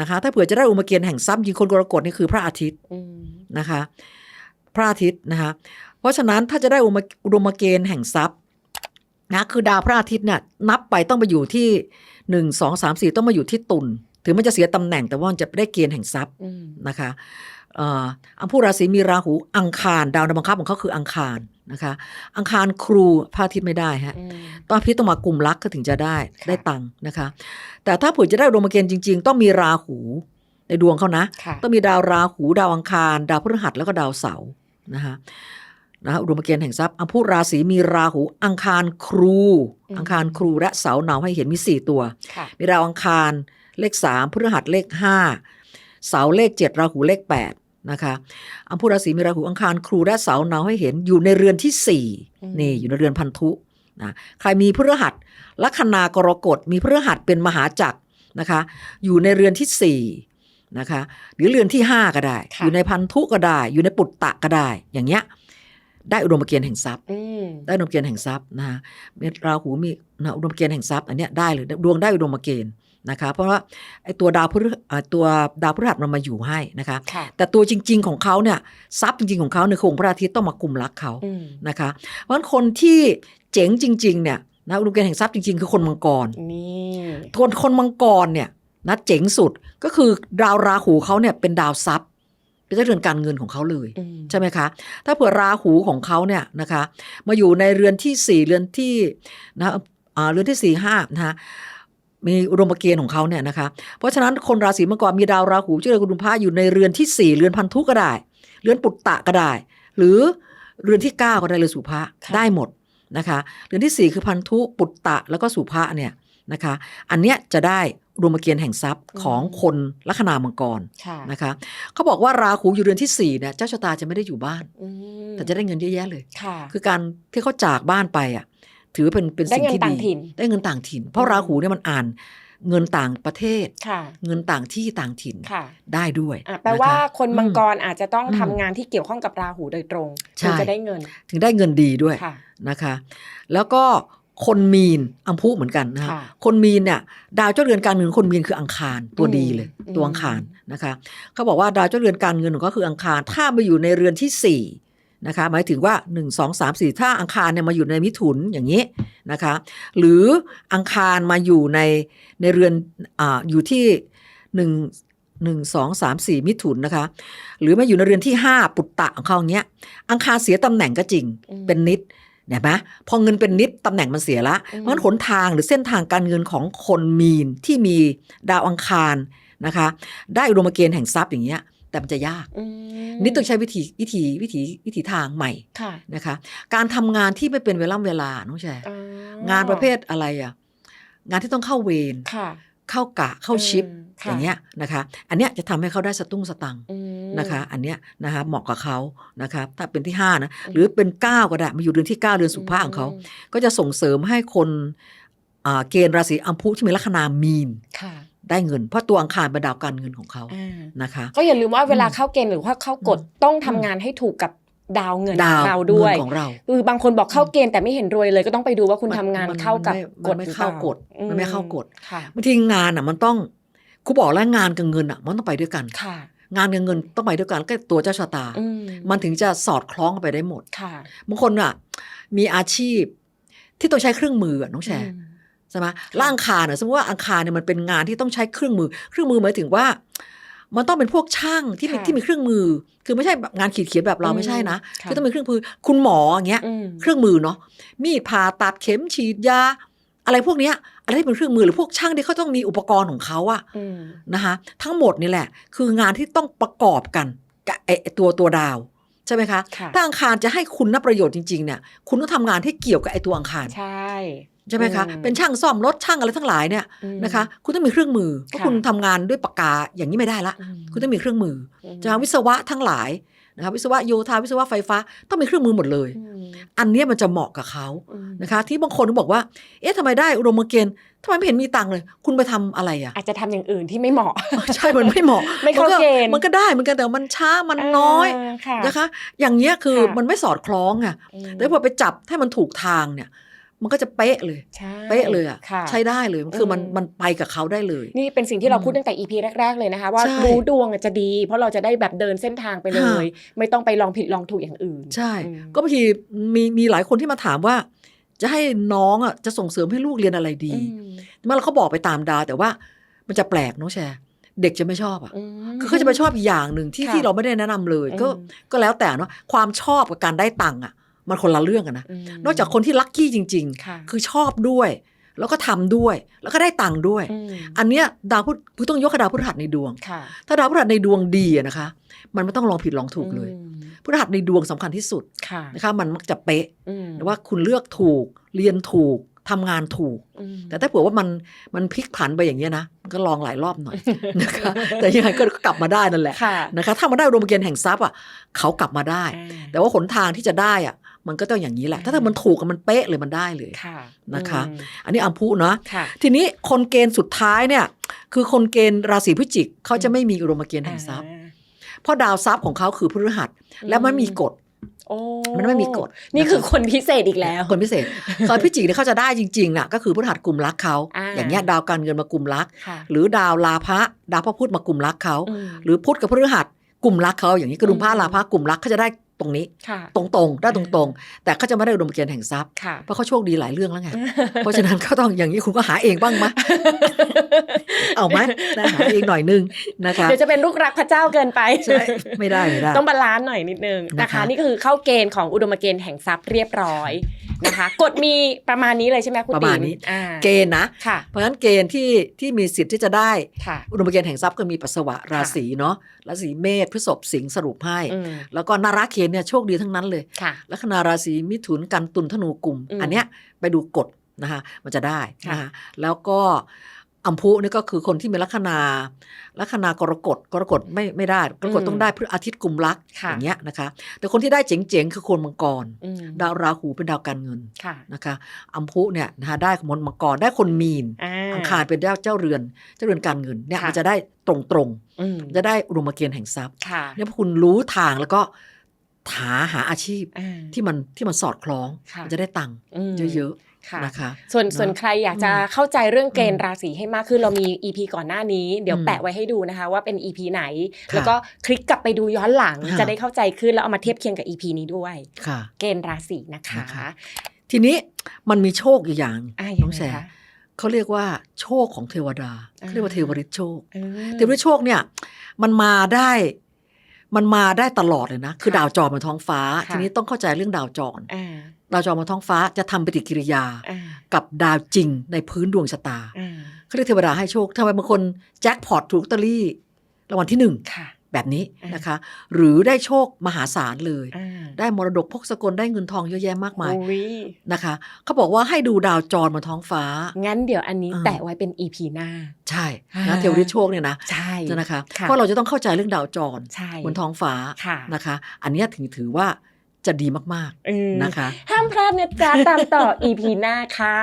Speaker 2: นะคะ ถ้าเผื่อจะได้อุมเกียนแห่งทรัพย์จริงคนกรกฎนี่คือพระอาทิตย์
Speaker 1: อืม
Speaker 2: นะคะ พระอาทิตย์นะคะ เพราะฉะนั้นถ้าจะได้อุมอุดมเกณฑ์แห่งทรัพย์นะคือดาวพระอาทิตย์เนี่ยนับไปต้องไปอยู่ที่หนึ่งสองสามสี่ต้องมาอยู่ที่ตุลถึงมันจะเสียตำแหน่งแต่ว่ามันจะได้เกณฑ์แห่งทรัพย์
Speaker 1: อืม
Speaker 2: นะคะเอ่ออัมพูราศีมีราหูอังคาร ดาวในบังคับของเขาคืออังคารนะคะ อังคารครูพระอาทิตย์ไม่ได้ฮะ
Speaker 1: อืม
Speaker 2: ต้องอาทิตย์ต้องมากลุ่มรักก็ถึงจะได้
Speaker 1: ค่ะ
Speaker 2: ได้ตังค์นะคะ แต่ถ้าเผื่อจะได้อุดมเกณฑ์จริง ๆ ต้องมีราหูในดวงเขานะ
Speaker 1: ค่ะ
Speaker 2: ต้องมีดาวราหู ดาวอังคาร ดาวพฤหัสแล้วก็ดาวเสาร์นะคะ นะอุดมเกณฑ์แห่งทรัพย์อัมพุราศีมีราหูอังคารครู
Speaker 1: อืม
Speaker 2: อังคารครูและเสาร์หนาวให้เห็นมีสี่ตัว
Speaker 1: ค่ะ
Speaker 2: มีดาวอังคารเลขสามพฤหัสเลขห้าเสาร์เลขเจ็ดราหูเลขแปดนะคะอัมพุราศีมีราหูอังคารครูและเสาร์หนาวให้เห็นอยู่ในเรือนที่สี่
Speaker 1: อืม
Speaker 2: นี่อยู่ในเรือนพันธุนะใครมีพฤหัสลัคนากรกฎมีพฤหัสเป็นมหาจักรนะคะอยู่ในเรือนที่สี่นะคะหรือเรือนที่ห้าก็ได้
Speaker 1: ค่ะ
Speaker 2: อยู่ในพันธุก็ได้ อยู่ในปุตตะก็ได้อย่างเงี้ย ได้อุดมเกียรติแห่งทรัพย์
Speaker 1: อืม
Speaker 2: ได้อุดมเกณฑ์แห่งทรัพย์นะคะมีราหูมีนะอุดมเกณฑ์แห่งทรัพย์อันเนี้ยได้เลยดวงได้อุดมเกณฑ์นะคะเพราะว่าไอ้ตัวดาวพฤอ่าตัวดาวพฤหัสมันมาอยู่ให้นะคะ
Speaker 1: ค่ะ
Speaker 2: แต่ตัวจริง ๆของเขาเนี่ยทรัพย์จริงๆของเขาเนี่ยคือองค์พระอาทิตย์ต้องมากลุ่มรักเขา
Speaker 1: อืม
Speaker 2: นะคะ เพราะฉะนั้นคนที่เจ๋งจริง ๆ เนี่ยนะอุดมเกณฑ์แห่งทรัพย์จริงๆ คือคนมังกร
Speaker 1: นี่
Speaker 2: คนคนมังกรเนี่ยนะเจ๋งสุดก็คือดาวราหูเขาเนี่ยเป็นดาวทรัพย์ เป็นเจ้าเรือนการเงินของเขาเลย
Speaker 1: อืม
Speaker 2: ใช่ไหมคะ ถ้าเผื่อราหูของเขาเนี่ยนะคะ มาอยู่ในเรือนที่สี่เรือนที่นะอ่าเรือนที่สี่ห้านะคะมีอุดมเกณฑ์ของเขาเนี่ยนะคะ เพราะฉะนั้นคนราศีมังกรมีดาวราหูเจริญกุดุมพาอยู่ในเรือนที่สี่เรือนพันธุก็ได้ เรือนปุตตะก็ได้ หรือเรือนที่เก้าก็ได้เรือนสุภะได้หมดนะคะ เรือนที่สี่คือพันธุปุตตะแล้วก็สุภะเนี่ยนะคะ อันเนี้ยจะได้ อุดมเกณฑ์แห่งทรัพย์ของคนลัคนามังกร
Speaker 1: ค่ะ
Speaker 2: นะคะเขาบอกว่าราหูอยู่เรือนที่สี่เนี่ยเจ้าชะตาจะไม่ได้อยู่บ้าน
Speaker 1: อืม
Speaker 2: แต่จะได้เงินเยอะแยะเลย
Speaker 1: ค่ะ
Speaker 2: คือการที่เขาจากบ้านไปอะถือว่าเป็นเป็น
Speaker 1: ได้
Speaker 2: สิ่ง
Speaker 1: เงิน
Speaker 2: ที่
Speaker 1: ต่าง
Speaker 2: ดี
Speaker 1: ถิ่น
Speaker 2: ได้เงินต่างถิ่น เพราะราหูเนี่ยมันอ่านเงินต่างประเทศ
Speaker 1: ค่ะ
Speaker 2: เงินต่างที่ต่างถิ่น
Speaker 1: ค่ะ
Speaker 2: ได้ด้วย
Speaker 1: อะแปลว่าะะคนมังก
Speaker 2: อื
Speaker 1: รอาจจะต้อง
Speaker 2: อืม
Speaker 1: ทำงานที่เกี่ยวข้องกับราหูโดยตรง
Speaker 2: ใช่
Speaker 1: ถึงจะได้เงิน
Speaker 2: ถึงได้เงินดีด้วย
Speaker 1: ค่ะ
Speaker 2: นะคะ แล้วก็ คนมีนอัมพุเหมือนกันนะคะ
Speaker 1: ค่ะ
Speaker 2: คนมีนเนี่ยดาวเจ้าเรือนการเงินของคนมีนคืออังคารตัว
Speaker 1: อืม
Speaker 2: ดีเลย
Speaker 1: อืม
Speaker 2: ตัวอังคารนะคะเขาบอกว่าดาวเจ้าเรือนการเงินของเขาคืออังคาร ถ้ามาอยู่ในเรือนที่สี่นะคะหมายถึงว่า 1 2 3 4 ถ้าอังคารเนี่ยมาอยู่ในมิถุนอย่างนี้นะคะหรืออังคารมาอยู่ในในเรือนอ่าอยู่ที่หนึ่งหนึ่งสองสามสี่มิถุนนะคะ หรือมาอยู่ในเรือนที่ห้าปุตตะของเขาอย่างเงี้ย อังคารเสียตำแหน่งก็จริง
Speaker 1: อืม
Speaker 2: เป็นนิด เห็นไหมพอเงินเป็นนิดตำแหน่งมันเสียละ
Speaker 1: อืม
Speaker 2: เพราะฉะนั้นหนทางหรือเส้นทางการเงินของคนมีนที่มีดาวอังคารนะคะ ได้อุดมเกณฑ์แห่งทรัพย์อย่างเงี้ยแต่มันจะยาก
Speaker 1: อืม
Speaker 2: นี่ต้องใช้วิธีวิธีวิธีวิธีทางใหม่
Speaker 1: ค่ะ
Speaker 2: นะคะ การทำงานที่ไม่เป็นเวลาเวลาน้องแชร์
Speaker 1: อ๋องา
Speaker 2: นประเภทอะไรอะ งานที่ต้องเข้าเวร
Speaker 1: ค่ะ
Speaker 2: เข้ากะเข้าชิป
Speaker 1: อืมค่ะ
Speaker 2: อย่างเงี้ยนะคะอันเนี้ยจะทำให้เขาได้สตุ้งสตังค์
Speaker 1: อืม
Speaker 2: นะคะ อันเนี้ยนะคะเหมาะกับเขานะคะถ้าเป็นที่5นะ
Speaker 1: อืม
Speaker 2: หรือเป็น 9 ก็ได้มาอยู่เดือนที่ 9 เดือนสุภาพของเขา ก็จะส่งเสริมให้คนอ่าเกณฑ์ราศีอัมพุที่มีลัคนามีน
Speaker 1: ค่ะ
Speaker 2: ได้เงิน เพราะตัวอังคารเป็นดาวการเงินของเขา
Speaker 1: อ่า
Speaker 2: นะคะ
Speaker 1: ก็อย่าลืมว่าเวลา
Speaker 2: อืม
Speaker 1: เข้าเกณฑ์หรือว่าเข้ากฎต้องทำงานให้ถูกกับ ดาวเงิน
Speaker 2: ดาว
Speaker 1: ของเราด้วย
Speaker 2: เงินของเรา
Speaker 1: คือบางคนบอกเข้าเกณฑ์แต่ไม่เห็นรวยเลยก็ต้องไปดูว่าคุณ
Speaker 2: มัน
Speaker 1: ทำงาน
Speaker 2: มัน
Speaker 1: เข้ากับ
Speaker 2: มันไม่
Speaker 1: กฎ
Speaker 2: มันไม่
Speaker 1: หรือ
Speaker 2: เข้า
Speaker 1: ปล่
Speaker 2: กฎมันไม่เข้ากฎ
Speaker 1: ค่ะ
Speaker 2: บางทีงานอะมันต้องครูบอกแล้วงานกับเงินอะ มันต้องไปด้วยกัน
Speaker 1: ค่ะ
Speaker 2: งานกับเงินต้องไปด้วยกันก็ตัวเจ้าชะตา
Speaker 1: อืม
Speaker 2: มันถึงจะสอดคล้องกันไปได้หมด
Speaker 1: ค่ะ
Speaker 2: บางคนอะ มีอาชีพที่ต้องใช้เครื่องมืออะน้องแชร์
Speaker 1: อืม
Speaker 2: ใช่ไหมร่างคารเนี่ยสมมติว่าอังคารเนี่ยมันเป็นงานที่ต้องใช้เครื่องมือ เครื่องมือหมายถึงว่า มันต้องเป็นพวกช่างที่มี
Speaker 1: ค่ะ
Speaker 2: ที่มีเครื่องมือ คือไม่ใช่แบบงานขีดเขียนแบบเรา
Speaker 1: อืม
Speaker 2: ไม่ใช่นะ
Speaker 1: ค่ะ
Speaker 2: คือต้องมีเครื่องมือ คุณหมออย่างเงี้ย
Speaker 1: อืม
Speaker 2: เครื่องมือเนาะมีดผ่าตัดเข็มฉีดยาอะไรพวกเนี้ยอะไรที่เป็นเครื่องมือหรือพวกช่างที่เขาต้องมีอุปกรณ์ของเขาอะ
Speaker 1: อืม
Speaker 2: นะคะทั้งหมดนี่แหละ คืองานที่ต้องประกอบกันกับไอ้ไอ้ตัวตัวดาวใช่ไหมคะ
Speaker 1: ค่ะ
Speaker 2: ถ้าอังคารจะให้คุณนับประโยชน์จริงๆเนี่ยคุณต้องทำงานที่เกี่ยวกับไอ้ตัวอังคาร
Speaker 1: ใช่
Speaker 2: ใช่ไหมคะ
Speaker 1: อืม
Speaker 2: เป็นช่างซ่อมรถช่างอะไรทั้งหลายเนี่ย
Speaker 1: อืม
Speaker 2: นะคะคุณต้องมีเครื่องมือเพราะ
Speaker 1: ค่ะ
Speaker 2: คุณทำงานด้วยปากกาอย่างนี้ไม่ได้ละ
Speaker 1: อืม
Speaker 2: คุณต้องมีเครื่องมือ
Speaker 1: อืม
Speaker 2: จะวิศวะทั้งหลายนะคะวิศวะโยธาวิศวะไฟฟ้าต้องมีเครื่องมือหมดเลย
Speaker 1: อืม
Speaker 2: อันเนี้ยมันจะเหมาะกับเขา
Speaker 1: อืม
Speaker 2: นะคะ ที่บางคนก็บอกว่า เอ๊ะทำไมได้อุดมเกณฑ์ทำไมไม่เห็นมีตังค์เลย คุณไปทำอะไรอะ
Speaker 1: อาจจะทำอย่างอื่นที่ไม่เหมาะ
Speaker 2: ใช่ มันไม่เหมาะ
Speaker 1: ไม่เข้าเกณฑ์
Speaker 2: มันก็ได้เหมือนกันแต่มันช้ามันน้อยา
Speaker 1: ค่ะ
Speaker 2: นะคะ อย่างเงี้ยคือ
Speaker 1: ค่ะ
Speaker 2: มันไม่สอดคล้องอะ
Speaker 1: อืม
Speaker 2: แต่พอไปจับให้มันถูกทางเนี่ย มันก็จะเป๊ะเลย
Speaker 1: ใช่
Speaker 2: เป๊ะเลยอะ
Speaker 1: ค่ะ
Speaker 2: ใช้ได้เลยคือมัน
Speaker 1: อืม
Speaker 2: มันไปกับเขาได้เลย
Speaker 1: นี่เป็นสิ่งที่เรา
Speaker 2: อืม
Speaker 1: พูดตั้งแต่ EP แรก ๆ เลยนะคะ ว่า
Speaker 2: ใช่
Speaker 1: รู้ดวงอะจะดี เพราะเราจะได้แบบเดินเส้นทางไปเลย
Speaker 2: ค่ะ
Speaker 1: ไม่ต้องไปลองผิดลองถูกอย่างอื่น
Speaker 2: ใช่
Speaker 1: อืม
Speaker 2: ก็บางทีมีมีหลายคนที่มาถามว่า จะให้น้องอะจะส่งเสริมให้ลูกเรียนอะไรดี
Speaker 1: อืม
Speaker 2: เมื่อเราเขาบอกไปตามดาวแต่ว่ามันจะแปลกน้องแชร์เด็กจะไม่ชอบอะ
Speaker 1: อืม
Speaker 2: คือเขาจะไปชอบอีกอย่างหนึ่งที่
Speaker 1: ค่ะ
Speaker 2: ที่เราไม่ได้แนะนำเลย ก็
Speaker 1: อืม
Speaker 2: ก็แล้วแต่เนาะความชอบกับการได้ตังค์อะ มันคนละเรื่องกันนะ
Speaker 1: ม
Speaker 2: นอกจากคนที่ลัคกี้จริง
Speaker 1: ค่ะ
Speaker 2: ๆคือชอบด้วย แล้วก็ทำด้วย แล้วก็ได้ตังค์ด้วย
Speaker 1: ม
Speaker 2: อันเนี้ยดาวพุธคือต้องยกให้ดาวพฤหัสในดวง
Speaker 1: ค่ะ
Speaker 2: ถ้าดาวพฤหัสในดวงดีอะนะคะ มันไม่ต้องลองผิดลองถูกเลย
Speaker 1: อืม
Speaker 2: พฤหัสในดวงสำคัญที่สุด
Speaker 1: ค่ะ
Speaker 2: นะคะมันมักจะเป๊ะ
Speaker 1: อืม
Speaker 2: ว่าคุณเลือกถูกเรียนถูกทำงานถูก
Speaker 1: อืม
Speaker 2: แต่ถ้าเผื่อว่ามันมันพลิกผันไปอย่างเงี้ยนะก็ลองหลายรอบหน่อยนะคะแต่ยังไงก็กลับมาได้นั่นแหละ
Speaker 1: ค่ะ
Speaker 2: นะคะถ้ามาได้รวมเกณฑ์แห่งทรัพย์อะเขากลับมาได้
Speaker 1: อ่า
Speaker 2: แต่ว่าหนทางที่จะได้อะ มันก็ต้องอย่างนี้แหละถ้าถ้ามันถูกกับมันเป๊ะเลยมันได้เลย
Speaker 1: ค่ะ
Speaker 2: นะคะ
Speaker 1: อืม
Speaker 2: อันนี้อัมพุเนาะ
Speaker 1: ค่ะ
Speaker 2: ทีนี้คนเกณฑ์สุดท้ายเนี่ย คือคนเกณฑ์ราศีพฤศจิกเขาจะไม่มีอุดมเกณฑ์แห่งทรัพย์
Speaker 1: อ่า
Speaker 2: เพราะดาวทรัพย์ของเขาคือพฤหัสและมันมีกฎ
Speaker 1: โอ้
Speaker 2: มันไม่มีกฎ
Speaker 1: นี่คือ
Speaker 2: นะคะ
Speaker 1: คนพิเศษอีกแล้ว
Speaker 2: คนพิเศษตอนพิจิกเนี่ยเขาจะได้จริงๆน่ะก็คือพฤหัสกลุ่มรักเขา
Speaker 1: อ่า
Speaker 2: อย่างเงี้ยดาวการเงินมากลุ่มรัก
Speaker 1: ค่ะ
Speaker 2: หรือดาวลาภะดาวพระพุธมากลุ่มรักเขา
Speaker 1: ม
Speaker 2: หรือพุธกับพฤหัสกลุ่มรักเขาอย่างนี้กระดุมผ้า
Speaker 1: อืม
Speaker 2: ลาภะกลุ่มรักเขาจะได้ ตรงนี้
Speaker 1: ค่ะ
Speaker 2: ตรงๆ ได้ตรงๆ แต่เขาจะไม่ได้อุดมเกณฑ์แห่งทรัพย์
Speaker 1: ค่ะ
Speaker 2: เพราะเขาโชคดีหลายเรื่องแล้วไง เพราะฉะนั้นก็ต้องอย่างนี้คุณก็หาเองบ้างไหมเอาไหมได้หาเองหน่อยนึงนะคะ
Speaker 1: เดี๋ยวจะเป็นลูกรักพระเจ้าเกินไป
Speaker 2: ใช่ไม่ได้ไม่ได้
Speaker 1: ต้องบาลานซ์หน่อยนิดนึงนะ
Speaker 2: นะคะ
Speaker 1: คะ นี่ก็คือเข้าเกณฑ์ของอุดมเกณฑ์แห่งทรัพย์เรียบร้อยนะคะกฎมีประมาณนี้เลยใช่ไหมคุณ
Speaker 2: ประมาณ
Speaker 1: ติ๋
Speaker 2: นี้
Speaker 1: อ่า
Speaker 2: เกณฑ์นะ
Speaker 1: ค่ะ
Speaker 2: เพราะฉะนั้นเกณฑ์ที่ที่มีสิทธิ์ที่จะได้
Speaker 1: ค่ะ
Speaker 2: อุดมเกณฑ์แห่งทรัพย์ก็มีปัสสาวะราศีเนาะ ราศีเมษพฤษภสิงห์สรุปให้
Speaker 1: อืม
Speaker 2: แล้วก็นาราเกณฑ์เนี่ยโชคดีทั้งนั้นเลย
Speaker 1: ค่ะ
Speaker 2: ลัคนาราศีมิถุนกันตุลธนูกลุ่ม
Speaker 1: อืม
Speaker 2: อันเนี้ยไปดูกฎนะคะมันจะได้
Speaker 1: ค่ะ
Speaker 2: นะคะแล้วก็ อัมพุนี่ก็คือคนที่มีลัคนาลัคนากรกฎกรกฎไม่ไม่ได้กรกฎ
Speaker 1: อืม
Speaker 2: ต้องได้พฤอาทิตย์กลุ่มรัก
Speaker 1: ค่ะ
Speaker 2: อย่างเงี้ยนะคะ แต่คนที่ได้เจ๋งๆคือคนมังกร
Speaker 1: อืม
Speaker 2: ดาวราหูเป็นดาวการเงิน
Speaker 1: ค่ะ
Speaker 2: นะคะอัมพุเนี่ยนะคะได้มนมังกรได้คนมีน
Speaker 1: อ่า
Speaker 2: อังคารเป็นเจ้าเจ้าเรือนเจ้าเรือนการเงินเนี่ย
Speaker 1: ค่ะ
Speaker 2: มันจะได้ตรงตรง
Speaker 1: อืม
Speaker 2: ๆจะได้อุดมเกณฑ์แห่งทรัพย์
Speaker 1: ค่ะ
Speaker 2: เนี่ยพอคุณรู้ทางแล้วก็หาหาอาชีพ
Speaker 1: อ่า
Speaker 2: ที่มันที่มันสอดคล้อง
Speaker 1: ค่ะ
Speaker 2: มันจะได้ตังค์
Speaker 1: ม
Speaker 2: เยอะ
Speaker 1: ค่ะ
Speaker 2: ๆนะคะ
Speaker 1: ส่วน
Speaker 2: เนอะ
Speaker 1: ส่วนใครอยากจะ
Speaker 2: อืม
Speaker 1: เข้าใจเรื่องเกณฑ์
Speaker 2: อืม
Speaker 1: ราศีให้มากขึ้นเรามี EP ก่อนหน้านี้ เดี๋ยว
Speaker 2: อืม
Speaker 1: แปะไว้ให้ดูนะคะ ว่าเป็น EP ไหน
Speaker 2: ค่ะ
Speaker 1: แล้วก็คลิกกลับไปดูย้อนหลัง
Speaker 2: ค่ะ
Speaker 1: จะได้เข้าใจขึ้นแล้วเอามาเทียบเคียงกับ EP นี้ด้วย
Speaker 2: ค่ะ
Speaker 1: เกณฑ์ราศีนะคะ
Speaker 2: นะคะ ทีนี้มันมีโชคอีกอย่าง
Speaker 1: อ่า
Speaker 2: น้
Speaker 1: ยั
Speaker 2: องง
Speaker 1: ไง
Speaker 2: แส
Speaker 1: คะ
Speaker 2: เขาเรียกว่าโชคของเทวดา
Speaker 1: อ่า
Speaker 2: เขาเรียกว่าเทวฤทธิโชค
Speaker 1: อืม
Speaker 2: เทวฤทธิโชคเนี่ยมันมาได้ มันมาได้ตลอดเลยนะ คือ
Speaker 1: ค่ะ
Speaker 2: ดาวจรบนท้องฟ้า
Speaker 1: ค่ะ
Speaker 2: ทีนี้ต้องเข้าใจเรื่องดาวจร
Speaker 1: อ่า
Speaker 2: ดาวจรบนท้องฟ้าจะทำปฏิกิริยา
Speaker 1: อ่า
Speaker 2: กับดาวจริงในพื้นดวงชะตา
Speaker 1: อ่า
Speaker 2: เขาเรียกเทวดาให้โชคทำไมบางคนแจ็คพอตถูกลอตเตอรี่รางวัลที่หนึ่ง
Speaker 1: ค่ะ
Speaker 2: แบบนี้
Speaker 1: อ่าน
Speaker 2: นะคะ หรือได้โชคมหาศาลเลย
Speaker 1: อ่า
Speaker 2: ได้มรดกพกสกลได้เงินทองเยอะแยะมากมาย
Speaker 1: โอ้ย
Speaker 2: นะคะเขาบอกว่าให้ดูดาวจรบนท้องฟ้า
Speaker 1: งั้นเดี๋ยวอันนี้
Speaker 2: อ่า
Speaker 1: แตะไว้เป็น EP หน้า
Speaker 2: ใช่
Speaker 1: อ่า
Speaker 2: นะเทวฤทธิโชคเนี่ยนะ
Speaker 1: ใช่
Speaker 2: นะคะ
Speaker 1: ค่ะ
Speaker 2: เพราะเราจะต้องเข้าใจเรื่องดาวจร
Speaker 1: ใช่
Speaker 2: บนท้องฟ้า
Speaker 1: ค่ะ
Speaker 2: นะคะ อันเนี้ยถึงถือว่าจะดีมาก
Speaker 1: อืม
Speaker 2: ๆนะคะ
Speaker 1: ห้ามพลาดนะจ๊ะ ตามต่อ EP หน้าค่ะ